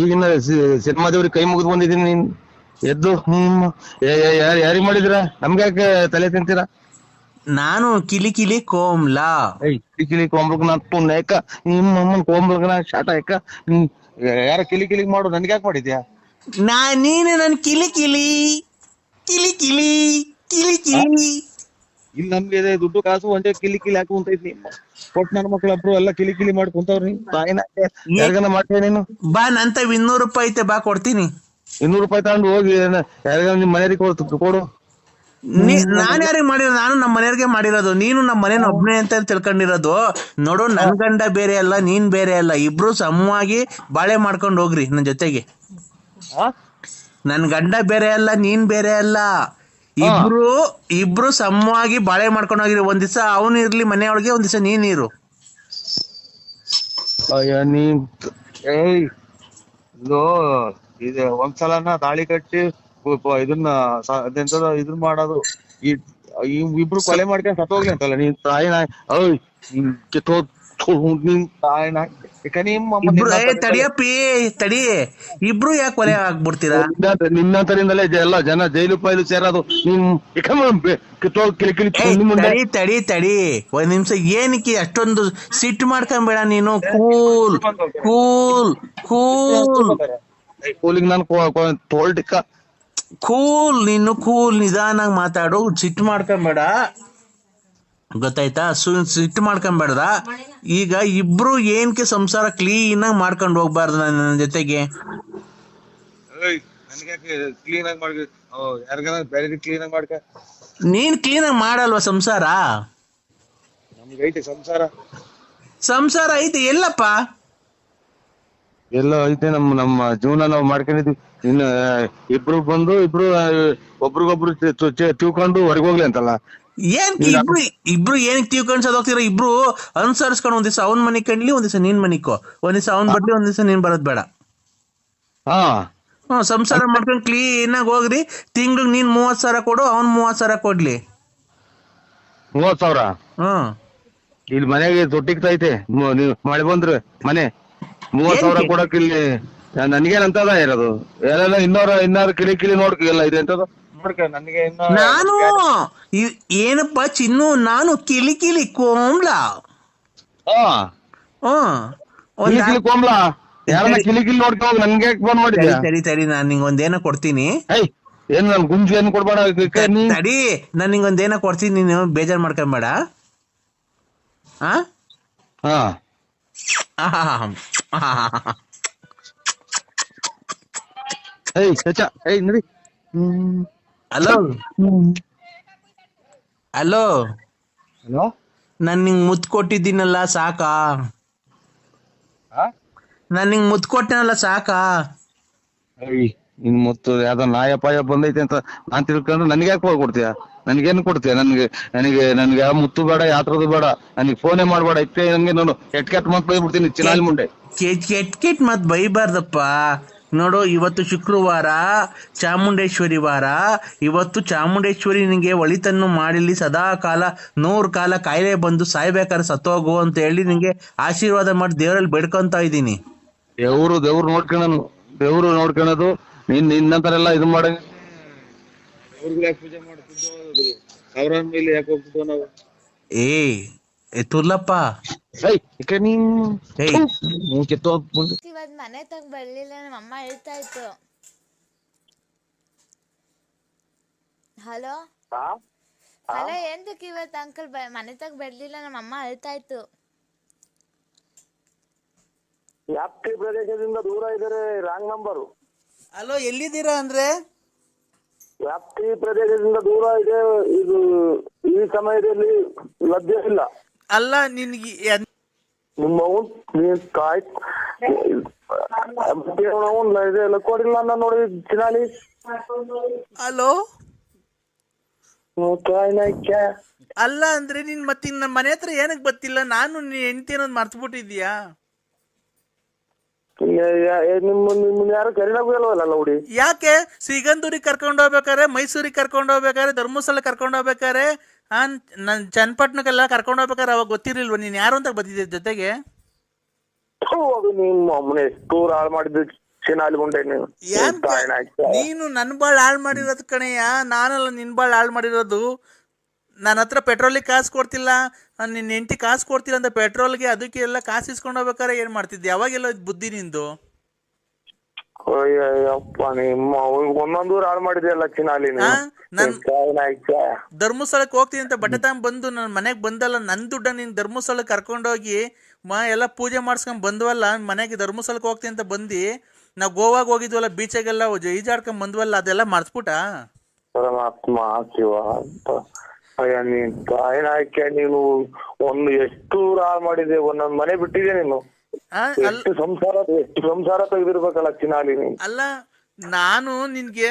ಈಗಿನ ಸಿನಿಮಾ ದೇವ್ರಿಗೆ ಕೈ ಮುಗಿದು ಬಂದಿದ್ದೀನಿ ನೀನ್. ಎದ್ದು ನಿಮ್ಮ ಯಾರಿಗೆ ಮಾಡಿದಿರ? ನಮ್ಗೆ ಯಾಕೆ ತಲೆ ತಿಂತೀರಾ? ನಾನು ಕಿಲಿ ಕಿಲಿ ಕೋಮ್ಲಾ. ಕಿಲಿ ಕಿಲಿ ಕೊಂಬ್ಳಕ್ ನಾ ಯಾಕ? ನಿಮ್ಮ ಅಮ್ಮನ ನಾ ಶಾಟ ಯಾಕ? ಯಾರ ಕಿಲಿ ಕಿಲಿ ಮಾಡು ನನ್ಗೆ ಯಾಕೆ ಮಾಡಿದ್ಯಾ? ನಾ ನೀನು ನನ್ ಕಿಲಿ ಕಿಲಿ ಕಿಲಿ ಕಿಲಿ ಕಿಲಿ ಕಿಲಿ. ಇಲ್ಲಿ ನಮ್ಗೆ ದುಡ್ಡು ಕಾಸು ಒಂದೇ ಕಿಲಿ ಕಿಲಿ ಹಾಕಿ ಕುಂತೈತಿ ಕೊಟ್ ನನ್ನ ಅಪ್ರೂವ್ ಎಲ್ಲ ಕಿಲಿ ಕಿಲಿ ಮಾಡಿ ಕುಂತವ್ರಿ. ತಾಯಿನ ಯಾರಿಗಾನ ಮಾಡ್ತೀಯ ನೀನು? ಬಾ ನಂತ ಇನ್ನೂರು ರೂಪಾಯಿ ಐತೆ ಬಾ ಕೊಡ್ತೀನಿ. ಇನ್ನೂರು ರೂಪಾಯಿ ತಗೊಂಡು ಹೋಗಿ ಯಾರಿಗಾನ ನಿಮ್ ಮನೆಯವ್ರಿಗೆ ಕೊಡು ಕೊಡು. ನೀ ನಾನ್ ಯಾರಿಗೆ ಮಾಡಿರೋ ನಾನು ನಮ್ಮ ಮನೆಯವ್ರಿಗೆ ಮಾಡಿರೋದು. ನೀನು ನಮ್ಮ ಮನೇನ ಒಬ್ನೇ ಅಂತ ತಿಳ್ಕೊಂಡಿರೋದು. ನೋಡು ನನ್ ಗಂಡ ಬೇರೆ ಅಲ್ಲ ನೀನ್ ಬೇರೆ ಅಲ್ಲ. ಇಬ್ರು ಸಮವಾಗಿ ಬಾಳೆ ಮಾಡ್ಕೊಂಡು ಹೋಗ್ರಿ ನನ್ ಜೊತೆಗೆ. ಆ? ನನ್ ಗಂಡ ಬೇರೆ ಅಲ್ಲ ನೀನ್ ಬೇರೆ ಅಲ್ಲ. ಇಬ್ರು ಇಬ್ರು ಸಮವಾಗಿ ಬಾಳೆ ಮಾಡ್ಕೊಂಡು ಹೋಗಿರಿ ಒಂದ್ ದಿವಸ ಅವನು ಇರ್ಲಿ ಮನೆಯೊಳಗೆ ಒಂದ್ ದಿವಸ ನೀನ್ ಇರು. ಅಯ್ಯ ನೀನ್ ಏಯ್ ಇದು ಇದು ಒಂದ್ಸಲನ ತಾಳಿ ಕಟ್ಟಿ ಇದನ್ನ ಸ- ಅದೆಂತದ ಇದನ್ನ ಮಾಡೋದು. ಈ ಈ ಇಬ್ರು ಕೊಲೆ ಮಾಡ್ಕೊಂಡ್ ಸತ್ತೋಗ್ಲಿ ಅಂತಲ್ಲ ನೀನ್ ತಾಯಿನ ಓಯ್ ನೀನ್ ನಿನ್ ಥು, ನೀನ್ ತಾಯಿನ ಯಾಕ ತಡಿಯಪ್ಪಿ ತಡಿ. ಇಬ್ರು ಯಾಕೆ ಕೊಲೆ ಆಗ್ಬಿಡ್ತೀರಾ? ನಿನ್ನ- ನಿನ್ನಂತರಿಂದಲೇ ಎಲ್ಲ ಜನ ಜೈಲು ಪೈಲು ಸೇರೋದು ತಡಿ ತಡಿ ತಡಿ. ಒಂದ್ ನಿಮಿಷ ಏನಕ್ಕೆ ಅಷ್ಟೊಂದು ಸಿಟ್ಟು ಮಾಡ್ಕೊಂಬೇಡ ನೀನು? Cool cool cool. ಕೂಲಿಂಗ್ ನಾನು ತೋಲ್ಟಿಕ್ಕ ಕೂಲ್ ನೀನು ಕೂಲ್ ನಿಧಾನಾಗಿ ಮಾತಾಡು. ಸಿಟ್ ಮಾಡ್ಕೊಂಬೇಡ. ಗೊತ್ತಾಯ್ತಾ? ಸು ಸಿಟ್ಟು ಮಾಡ್ಕೊಂಬೇಡ್ದ ಈಗ ಇಬ್ರು ಏನ್ಕೆ ಸಂಸಾರ ಕ್ಲೀನ್ ಆಗಿ ಮಾಡ್ಕೊಂಡು ಹೋಗ್ಬಾರ್ದು ನನ್ನ ಜೊತೆಗೆ? ನನ್ಗೆ ಕ್ಲೀನ್ ಆಗಿ ಮಾಡಿ ಯಾರಿಗಾನ ಬೇರೆ ಕ್ಲೀನ್ ಆಗಿ ಮಾಡ್ಕ? ನೀನ್ ಕ್ಲೀನ್ ಆಗಿ ಮಾಡಲ್ವಾ ಸಂಸಾರ? ಸಂಸಾರ ಐತಿ ಸಂಸಾರ. ಸಂಸಾರ ಐತೆ ಎಲ್ಲಪ್ಪ? ಎಲ್ಲ ಐತೆ ನಮ್ಮ ನಮ್ಮ ಜೀವನ ನಾವು ಮಾಡ್ಕೊಂಡಿದ್ವಿ. ಇನ್ನ ಇಬ್ರು ಬಂದು ಇಬ್ರು ಒಬ್ರಿಗೊಬ್ರು ತಿಳ್ಕೊಂಡು ಹೊರಗೆ ಹೋಗ್ಲಿ ಅಂತಲ್ಲ. ಏನ್ ಇಬ್ರು ಇಬ್ರು ಏನಕ್ಕೆ ತಿಳ್ಕೊಂಡ್ ಸದೋಗ್ತೀರ ಇಬ್ರು ಅನುಸರಿಸ್ಕೊಂಡು ಒಂದ್ ದಿವಸ ಅವನ್ ಮನೆ ಕಣ್ಲಿ ಒಂದ್ ದಿವಸ ನೀನ್ ಮನಿಕೋ. ಒಂದ್ ದಿವಸ ಅವನ್ ಬರ್ಲಿ ಒಂದ್ ದಿವಸ ನೀನ್ ಬರೋದ್ ಬೇಡ. ಹಾ. ಹ್ಮ್ ಸಂಸಾರ ಮಾಡ್ಕೊಂಡ್ ಕ್ಲೀನ್ ಆಗಿ ಹೋಗ್ರಿ. ತಿಂಗ್ಳಿಗೆ ನೀನ್ ಮೂವತ್ ಸಾವಿರ ಕೊಡು ಅವ್ನ್ ಮೂವತ್ ಸಾವಿರ ಕೊಡ್ಲಿ. ಮೂವತ್ ಸಾವಿರ? ಹ್ಮ್. ಇಲ್ಲಿ ಮನೆಗೆ ತೊಟ್ಟಿಗ್ತೈತೆ ಮಳೆ ಬಂದ್ರೆ ಮನೆ. ಮೂವತ್ ಸಾವಿರ? ಕೊಡಕ್ ಇಲ್ಲಿ ನನ್ಗೇನಂತದ ಇರೋದು? ಎಲ್ಲ ಇನ್ನೂರ ಇನ್ನಾರು ಕಿಳಿ ಕಿಳಿ ನೋಡ್ಕಿಲ್ಲ ಇದೆ ನನಗೆ ನಾನು ಏನಪ್ಪ ಚಿನ್ನು ನಾನು ಕಿಲಿ ಕಿಲಿ ಕೋಮ್ಲ. ಹಾ. ಹ್ಮ್ ಒಂದ್ ಕಿಲಿ ಕೊಂಬ್ಲ ಯಾರನ್ನ ಕಿಲಿ ಕಿಲಿ ನೋಡ್ಕ ಹೋಗ್ ನನ್ಗೆ ಫೋನ್ ಸರಿ ಸರಿ ನಾನು ನಾನ್ ನಿಂಗೊಂದೇನೋ ಕೊಡ್ತೀನಿ. ಏಯ್ ಏನ್ ನನ್ ಗುಂಜಿ ಏನ್ ಕೊಡ್ಬೇಡ ತಡಿ ನಾನು ನಾನ್ ನಿಂಗೊಂದೇನೋ ಕೊಡ್ತೀನಿ ನೀನು ಬೇಜಾರ್ ಮಾಡ್ಕೊಂಬೇಡ ಆ? ಹಾ. ಏಯ್ ಚಚ ಏಯ್ ನಡಿ. ಹ್ಮ್. ಹಲೋ. ಹಲೋ. ಹಲೋ. ನಾನ್ ನಿಂಗ್ ಮುತ್ ಕೊಟ್ಟಿದ್ದೀನಲ್ಲ ಸಾಕಾ? ನಾನ್ ನಿಂಗ್ ಮುತ್ ಕೊಟ್ಟನಲ್ಲ ಸಾಕಾ? ನಿನ್ ಮುತ್ತು ಯಾವ್ದೋ ನಾಯಪಾಯ ಬಂದೈತೆ ಅಂತ ನಾನ್ ತಿಳ್ಕೊಂಡ್ರೆ ನನ್ಗೆ ಯಾಕೆ ಕೊಡ್ತೀಯ? ನನ್ಗೇನು ಕೊಡ್ತೀಯ? ನನ್ಗೆ ನನಗೆ ನನ್ಗೆ ಯಾವ ಮುತ್ತು ಬೇಡ ಯಾತ್ರದ ಬೇಡ. ನನಗೆ ಫೋನೇ ಮಾಡ್ಬೇಡ. ಇಟ್ಟೆ ನನ್ಗೆ ನಾನು ಕೆಟ್ಟ ಕೆಟ್ಟ ಮತ್ ಬೈಬಿಡ್ತೀನಿ ಚಿನಾಲಿ ಮುಂಡೆ ಕೆಟ್ ಕೆಟ್ ಕೆಟ್ ಮತ್ ಬೈಬಾರ್ದಪ್ಪ. ನೋಡು ಇವತ್ತು ಶುಕ್ರವಾರ ಚಾಮುಂಡೇಶ್ವರಿ ವಾರ. ಇವತ್ತು ಚಾಮುಂಡೇಶ್ವರಿ ನಿಂಗೆ ಒಳಿತನ್ನು ಮಾಡಿಲಿ ಸದಾ ಕಾಲ ನೂರು ಕಾಲ ಕಾಯಿಲೆ ಬಂದು ಸಾಯ್ಬೇಕಾದ್ರೆ ಸತ್ತೋಗು ಅಂತ ಹೇಳಿ ನಿಂಗೆ ಆಶೀರ್ವಾದ ಮಾಡಿ ದೇವರಲ್ಲಿ ಬೇಡ್ಕೊಂತ ಇದ್ದೀನಿ. ದೇವ್ರು ದೇವ್ರು ನೋಡ್ಕೊಳ್ಳೋನು ದೇವ್ರು ನೋಡ್ಕೊಳ್ಳೋದು ನಿನ್ ನಿನ್ನಂತರೆಲ್ಲ ಇದು ಮಾಡ. ದೇವ್ರಿಗೆ ಪೂಜೆ ಮಾಡ್ತಿದ್ದೋ ಸಾವಿರ ಮೇಲೆ ಯಾಕೆ ಹೋಗ್ತಿದ್ದೋ ನಾವು? ಏ ಏ ತುರ್ಲಪ್ಪ ಏಯ್ ಇಕ ನೀನ್ ಏಯ್. ಮೂಚಿತ್ತೋ ಇವತ್ ಮನೆ ತಗ ಬರ್ಲಿಲ್ಲ ನಮ್ಮ ಅಮ್ಮ ಹೇಳ್ತಾ ಇತ್ತು ಹಲೋ ಹಲೋ ಎಂತಕ್ಕೆ ಇವತ್ತು ಅಂಕಲ್ ಬ ಮನೆ ತಗ ಬರ್ಲಿಲ್ಲ ನಮ್ಮ ಅಮ್ಮ ಹೇಳ್ತಾ ಇತ್ತು ವ್ಯಾಪ್ತಿ ಪ್ರದೇಶದಿಂದ ದೂರ ಇದ್ದಾರೆ ರಾಂಗ್ ನಂಬರು ಹಲೋ ಎಲ್ಲಿದ್ದೀರಾ ಅಂದ್ರೆ ವ್ಯಾಪ್ತಿ ಪ್ರದೇಶದಿಂದ ದೂರ ಇದೆ ಇದು ಈ ಸಮಯದಲ್ಲಿ ಲಭ್ಯವಿಲ್ಲ ಇಲ್ಲ ಅಲ್ಲ ನಿನ್ಗೆ ಹಲೋ ನಿಮ್ಮ ಅವ್ನ್ ನೀನ್ ಕಾಯ್ ಅವ್ನ್ ಕೊಡಿಲ್ಲ ನನ್ನ ನೋಡಿ ಚಿನಾಲಿ ನಾಯ್ಕ ಅಲ್ಲ ಅಂದ್ರೆ ನೀನ್ ಮತ್ತೆ ನನ್ನ ಮನೆ ಹತ್ರ ಏನಕ್ ಬತ್ತಿಲ್ಲ ನಾನು ನೀನ್ ಹೆಂಡತಿ ಅನ್ನೋದು ಮರ್ತು ಬಿಟ್ಟಿದ್ಯಾ ನಿಮ್ಮ ನಿಮ್ಮನ್ನ ಯಾರು ಕರಿನಾಗೂ ಇಲ್ವಲ್ಲ ನೋಡಿ ಯಾಕೆ? ಸಿಗಂದೂರಿಗೆ ಕರ್ಕೊಂಡು ಹೋಗ್ಬೇಕಾರೆ ಮೈಸೂರಿಗೆ ಕರ್ಕೊಂಡು ಹೋಗ್ಬೇಕಾರೆ ಧರ್ಮಸ್ಥಳ ಕರ್ಕೊಂಡು ಹೋಗ್ಬೇಕಾರೆ ಆ ನನ್ ಚನ್ನಪಟ್ಟಣಕ್ಕೆಲ್ಲ ಕರ್ಕೊಂಡು ಹೋಗ್ಬೇಕಾದ್ರೆ ಅವಾಗ ಗೊತ್ತಿರಲಿಲ್ವ ನೀನ್ ಯಾರು ಅಂತ ಬಂದಿದ್ದೆ ಜೊತೆಗೆ? ಟೂರ್ ಹಾಳು ಮಾಡಿದ್ದು ನೀನು. ಏನ್ ನೀನು ಬಾಳ್ ಹಾಳು ಮಾಡಿರೋದು ಕಣಯ್ಯ ನಾನಲ್ಲ ನಿನ್ ಬಾಳ್ ಹಾಳು ಮಾಡಿರೋದು. ನನ್ನ ಹತ್ರ ಪೆಟ್ರೋಲಿಗೆ ಕಾಸು ಕೊಡ್ತಿಲ್ಲ ನಾನ್ ನಿನ್ನ ಹೆಂಡತಿ ಕಾಸು ಕೊಡ್ತಿಲ್ಲ ಅಂತ ಪೆಟ್ರೋಲ್ಗೆ ಅದಕ್ಕೆ ಎಲ್ಲ ಕಾಸು ಇಸ್ಕೊಂಡು ಹೋಗ್ಬೇಕಾರೆ ಏನ್ ಮಾಡ್ತಿದ್ದೆ? ಯಾವಾಗೆಲ್ಲ ಬುದ್ಧಿ ನಿಂದು? ಅಯ್ಯಪ್ಪ ನಿಮ್ಮ ಒಂದೊಂದು ಹಾಳು ಮಾಡಿದ್ಯಲ್ಲ ಚಿನಾಲಿ ಆ? ನನ್ ಧರ್ಮಸ್ಥಳಕ್ಕೆ ಹೋಗ್ತೀನಿ ಅಂತ ಬಟ್ಟೆ ತಗೊಂಡ್ ಬಂದು ನನ್ನ ಮನೆಗೆ ಬಂದಲ್ಲ ನನ್ನ ದುಡ್ಡ ನೀನು ಧರ್ಮಸ್ಥಳಕ್ಕೆ ಕರ್ಕೊಂಡೋಗಿ ಮಾ ಎಲ್ಲ ಪೂಜೆ ಮಾಡ್ಸ್ಕೊಂಡ್ ಬಂದ್ವಲ್ಲ ಮನೆಗೆ ಧರ್ಮಸ್ಥಳಕ್ಕೆ ಹೋಗ್ತೀನಿ ಅಂತ ಬಂದು ನಾವು ಗೋವಾಗ ಹೋಗಿದ್ವಲ್ಲ ಬೀಚಾಗೆಲ್ಲ ಈಜಾಡ್ಕೊಂಡ್ ಬಂದ್ವಲ್ಲ ಅದೆಲ್ಲ ಮರ್ತ್ಬಿಟ್ಟ ಪರಮಾತ್ಮ ಶಿವ ಅಂತ. ಅಯ್ಯ ನೀನ್ ನೀನು ಒಂದು ಎಷ್ಟು ಹಾಳು ಮಾಡಿದೆ ಒಂದೊಂದ್ ಮನೆ ಬಿಟ್ಟಿದೆ ನೀನು? ಎಷ್ಟು ಸಂಸಾರ ಎಷ್ಟು ಸಂಸಾರ ತೆಗೆದಿರ್ಬೇಕಲ್ಲ ಅಲ್ಲ ನಾನು ನಿನ್ಗೆ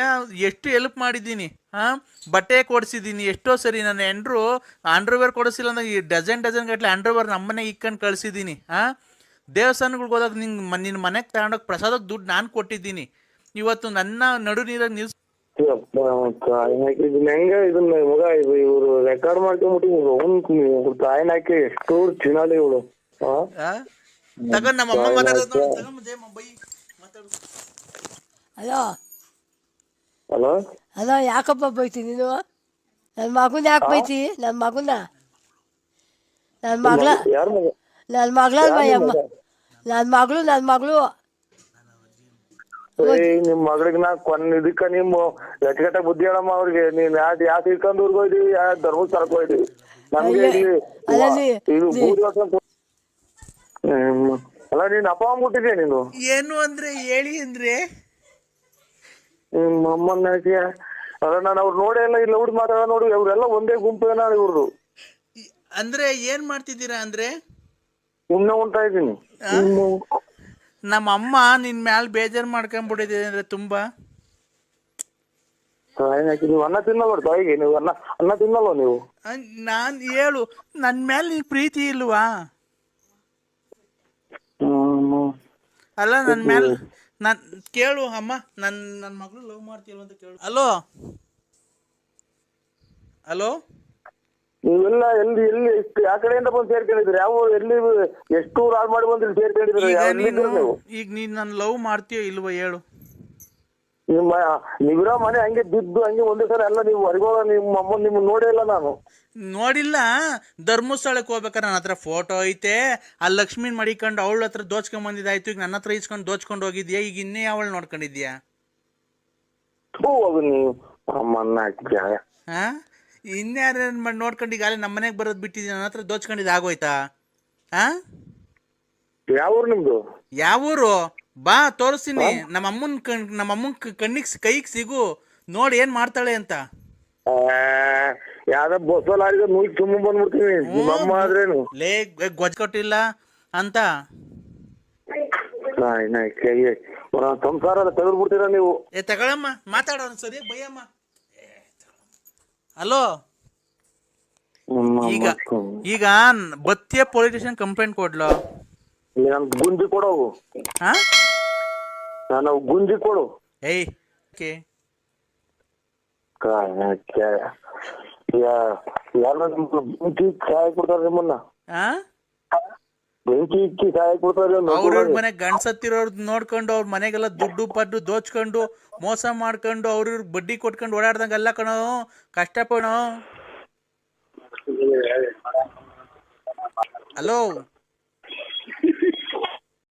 ಎಷ್ಟು ಹೆಲ್ಪ್ ಮಾಡಿದ್ದೀನಿ ಹಾ ಬಟ್ಟೆ ಕೊಡಿಸಿದ್ದೀನಿ ಎಷ್ಟೋ ಸರಿ ನನ್ನ ಹೆಂಡ್ರು ಅಂಡರ್ವೇರ್ ಕೊಡಿಸಿಲ್ಲ ಅಂದ್ರೆ ಈ ಡಜನ್ ಡಜನ್ ಗಟ್ಲೆ ಅಂಡರ್ವೇರ್ ನಮ್ಮನೆ ಇಕ್ಕೊಂಡು ಕಳಿಸಿದ್ದೀನಿ ಹಾ ದೇವಸ್ಥಾನಗಳಿಗೆ ಹೋದಾಗ ನಿಂಗೆ ನಿನ್ ನಿನ್ನ ಮನೆಗೆ ತಗೊಂಡೋಗಿ ಪ್ರಸಾದಕ್ಕೆ ದುಡ್ಡು ನಾನು ಕೊಟ್ಟಿದ್ದೀನಿ. ಇವತ್ತು ನನ್ನ ನಡು ನೀರಾಗ ನಿಲ್ಸ್ ಇದನ್ನ ಮಗ ಇವ್ರು ರೆಕಾರ್ಡ್ ಮಾಡ್ಕೊಂಡ್ಬಿಟ್ಟು ಅವ್ನು ಚಿನ್ನಾಳಿ ಎಷ್ಟು ಚಿನಾಲಿ ಇವಳು ಹಾ ಆ? ತಗೊಂಡ್ ನಮ್ಮ ಅಮ್ಮ ಮಾತಾಡೋದು ನೋಡು, ತಗೊಂಡ್ ಜಯಮ್ಮ ಬೈ ಮಾತಾಡು ಹಲೋ ಹಲೋ ಹಲೋ ಯಾಕಪ್ಪ ಬೈತಿ ನೀನು ನನ್ನ ಮಗನ ಯಾಕೆ ಬೈತಿ ನನ್ನ ಮಗನ ನನ್ನ ಮಗಳ ನನ್ನ ಮಗಳ ಅಮ್ಮ ನನ್ನ ಮಗಳು ನನ್ನ ಮಗಳು ನಿಮ್ ಮಗಳಿಗೆ ನಾ ಕೊನ್ ಇದಕ್ಕ ನಿಮ್ಮ ಗಟ್ಟಿಗಟ್ಟ ಬುದ್ಧಿ ಹೇಳಮ್ಮ ಅವ್ರಿಗೆ. ನೀನ್ ಯಾಕೆ ಯಾಕೆ ಇಟ್ಕೊಂಡ್ ಊರ್ಗೋಯ್ದಿ ಧರ್ಮಸ್ಥಳಕ್ಕೆ ಹೋಯ್ದಿವಿ ನಮ್ಗೆ ಇಲ್ಲಿ ಅಲ್ಲ ನೀ- ಇದು ನೀ- ಬೂದಿ ಹೊತ್ಕೊಂಡ್ ಕೂ- ಹ್ಮ್. ಅಲ್ಲ ನೀನ್ ಅಪ್ಪ ಅಂದ್ಬಿಟ್ಟಿದ್ಯಾ ನೀನು? ಏನು ಅಂದ್ರೆ ಹೇಳಿ ಅಂದ್ರೆ? ನಿಮ್ಮ ಅಮ್ಮನ ಯಾಕೆ ಅಲ್ಲ ನಾನು ಅವ್ರು ನೋಡೇ ಇಲ್ಲ ಇಲ್ಲ ಹುಡ್ ಮಾತಾಡ ನೋಡಿ ಅವ್ರೆಲ್ಲ ಒಂದೇ ಗುಂಪು ಏನ ಇವ್ರದ್ದು ಅಂದ್ರೆ ಏನ್ ಮಾಡ್ತಿದ್ದೀರಾ ಅಂದ್ರೆ? ಸುಮ್ನೆ ಉಂಟಾ ಇದ್ದೀನಿ. ನಮ್ಮ ಅಮ್ಮ ನಿನ್ ಮ್ಯಾಲ್ ಬೇಜಾರ್ ಮಾಡ್ಕೊಂಡ್ಬಿಟ್ಟಿದೆ ಅಂದ್ರೆ ತುಂಬಾ. ನೀವು ಅನ್ನ ತಿನ್ನಲ್ವ ತಾಯಿಗೆ? ನೀವು ಅನ್ನ ಅನ್ನ ತಿನ್ನಲ್ವ ನೀವು? ನಾನ್ ಹೇಳು ನನ್ ಮ್ಯಾಲ್ ನಿನ್ ಪ್ರೀತಿ ಇಲ್ವಾ? ಅಲ್ಲ ನನ್ ಮ್ಯಾಲ್ ನನ್ ಕೇಳು ಅಮ್ಮ. ನನ್ನ ನನ್ ಮಗಳು ಲವ್ ಮಾಡ್ತೀಯಲ್ವ ಅಂತ ಕೇಳು. ಹಲೋ ಹಲೋ ನೀವೆಲ್ಲ ಎಲ್ಲಿ ಎಲ್ಲಿ ಆ ಕಡೆಯಿಂದ ಬಂದು ಸೇರ್ಕೊಂಡಿದ್ರಿ ಯಾವ ಎಲ್ಲಿ ಎಷ್ಟು ಹಾಳು ಮಾಡಿ ಬಂದು ಸೇರ್ಕೊಂಡಿದ್ರಿ ಈಗ ನೀನು ಈಗ ನೀನು ನನ್ನ ಲವ್ ಮಾಡ್ತೀಯೋ ಇಲ್ವೋ ಹೇಳು. ನಿಮ್ಮ ನೀವಿರೋ ಮನೆ ಹಂಗೆ ಬಿದ್ದು ಹಂಗೆ ಒಂದೇ ಸಲ ಎಲ್ಲ ನೀವು ಹೊರಗೋದ ನಿಮ್ಮ ಅಮ್ಮ ನಿಮ್ ನೋಡೇ ಇಲ್ಲ ನಾನು. ನೋಡಿಲ್ಲ? ಧರ್ಮಸ್ಥಳಕ್ಕೆ ಹೋಗ್ಬೇಕಾರೆ ನನ್ನ ಹತ್ರ ಫೋಟೋ ಐತೆ. ಆ ಲಕ್ಷ್ಮೀನ್ ಮಡಿಕೊಂಡು ಅವಳ ಹತ್ರ ದೋಚ್ಕೊಂಡ್ ಬಂದಿದ್ದಾಯ್ತು. ಈಗ ನನ್ನ ಹತ್ರ ಇಸ್ಕೊಂಡು ದೋಚ್ಕೊಂಡು ಹೋಗಿದ್ಯಾ? ಈಗ ಇನ್ನೇ ಅವಳು ನೋಡ್ಕೊಂಡಿದ್ಯಾ? ಥೂ ಅದು ನೀವು ಅಮ್ಮನ್ನ ಹಾಕಿ ಹಾ? ಇನ್ಯಾರ ಮಾಡಿ ನೋಡ್ಕೊಂಡು ಈಗ ನಮ್ಮ ಮನೆಗೆ ಬರೋದು ಬಿಟ್ಟಿದ್ಯಾ? ನನ್ನ ಹತ್ರ ದೋಚ್ಕೊಂಡಿದ್ದು ಆಗೋಯ್ತಾ? ಹಾ? ಯಾವ ಊರು ನಿಮ್ದು? ಯಾವ ಊರು ಬಾ ತೋರಿಸ್ತೀನಿ. ನಮ್ಮ ಅಮ್ಮನ ಕಣ್ ನಮ್ಮ ಅಮ್ಮನ ಕಣ್ಣಿಗೆ ಕೈಗೆ ಸಿಗು. ನೋಡಿ ಏನ್ ಮಾಡ್ತಾಳೆ ಅಂತ. ಆ, ಯಾವ್ದೋ ಬಸ್ ಲಾರಿಗೆ ನುಯ್ಕ್ ತುಂಬ ಬಂದ್ಬಿಡ್ತೀನಿ. ನಿಮ್ಮ ಅಮ್ಮ ಆದ್ರೇನು? ಲೇ ಗೊಜ್ಜ ಕೊಟ್ಟಿಲ್ಲ ಅಂತ. ನಾಯ್ ನಾಯ್ ಕೈ ಸಂಸಾರ ತೆಗೆದು ಬಿಡ್ತೀರಾ ನೀವು? ಏ ತಗೊಳಮ್ಮ ಮಾತಾಡೋ ಸರಿ ಬೈಯಮ್ಮ. ಹಲೋ ಈಗ ಈಗ ಬತ್ತಿಯ ಪೊಲೀಸ್ ಸ್ಟೇಷನ್ ಕಂಪ್ಲೇಂಟ್ ಕೊಡ್ಲೋ? ನನ್ ಗುಂಜಿ ಕೊಡೋವು ಹಾ ನಾನು ಗುಂಜಿ ಕೊಡು ಏಯ್ ಓಕೆ ಯಾರ ಬೆಂಕಿ ಸಹಾಯ ಕೊಡ್ತಾರೆ ನಿಮ್ಮನ್ನ ಹಾ ಬೆಂಕಿ ಇಕ್ಕಿ ಸಹಾಯ ಕೊಡ್ತಾರೆ ಅವ್ರವ್ರ ಮನೆ ಗಂಡ್ಸತ್ತಿರೋರ್ದು ನೋಡ್ಕೊಂಡು ಅವ್ರ ಮನೆಗೆಲ್ಲ ದುಡ್ಡು ಪಡ್ಡು ದೋಚ್ಕೊಂಡು ಮೋಸ ಮಾಡ್ಕೊಂಡು ಅವ್ರ ಬಡ್ಡಿ ಕೊಟ್ಕೊಂಡು ಓಡಾಡ್ದಂಗೆಲ್ಲ ಕಣೋ ಕಷ್ಟಪಡೋ ಹಲೋ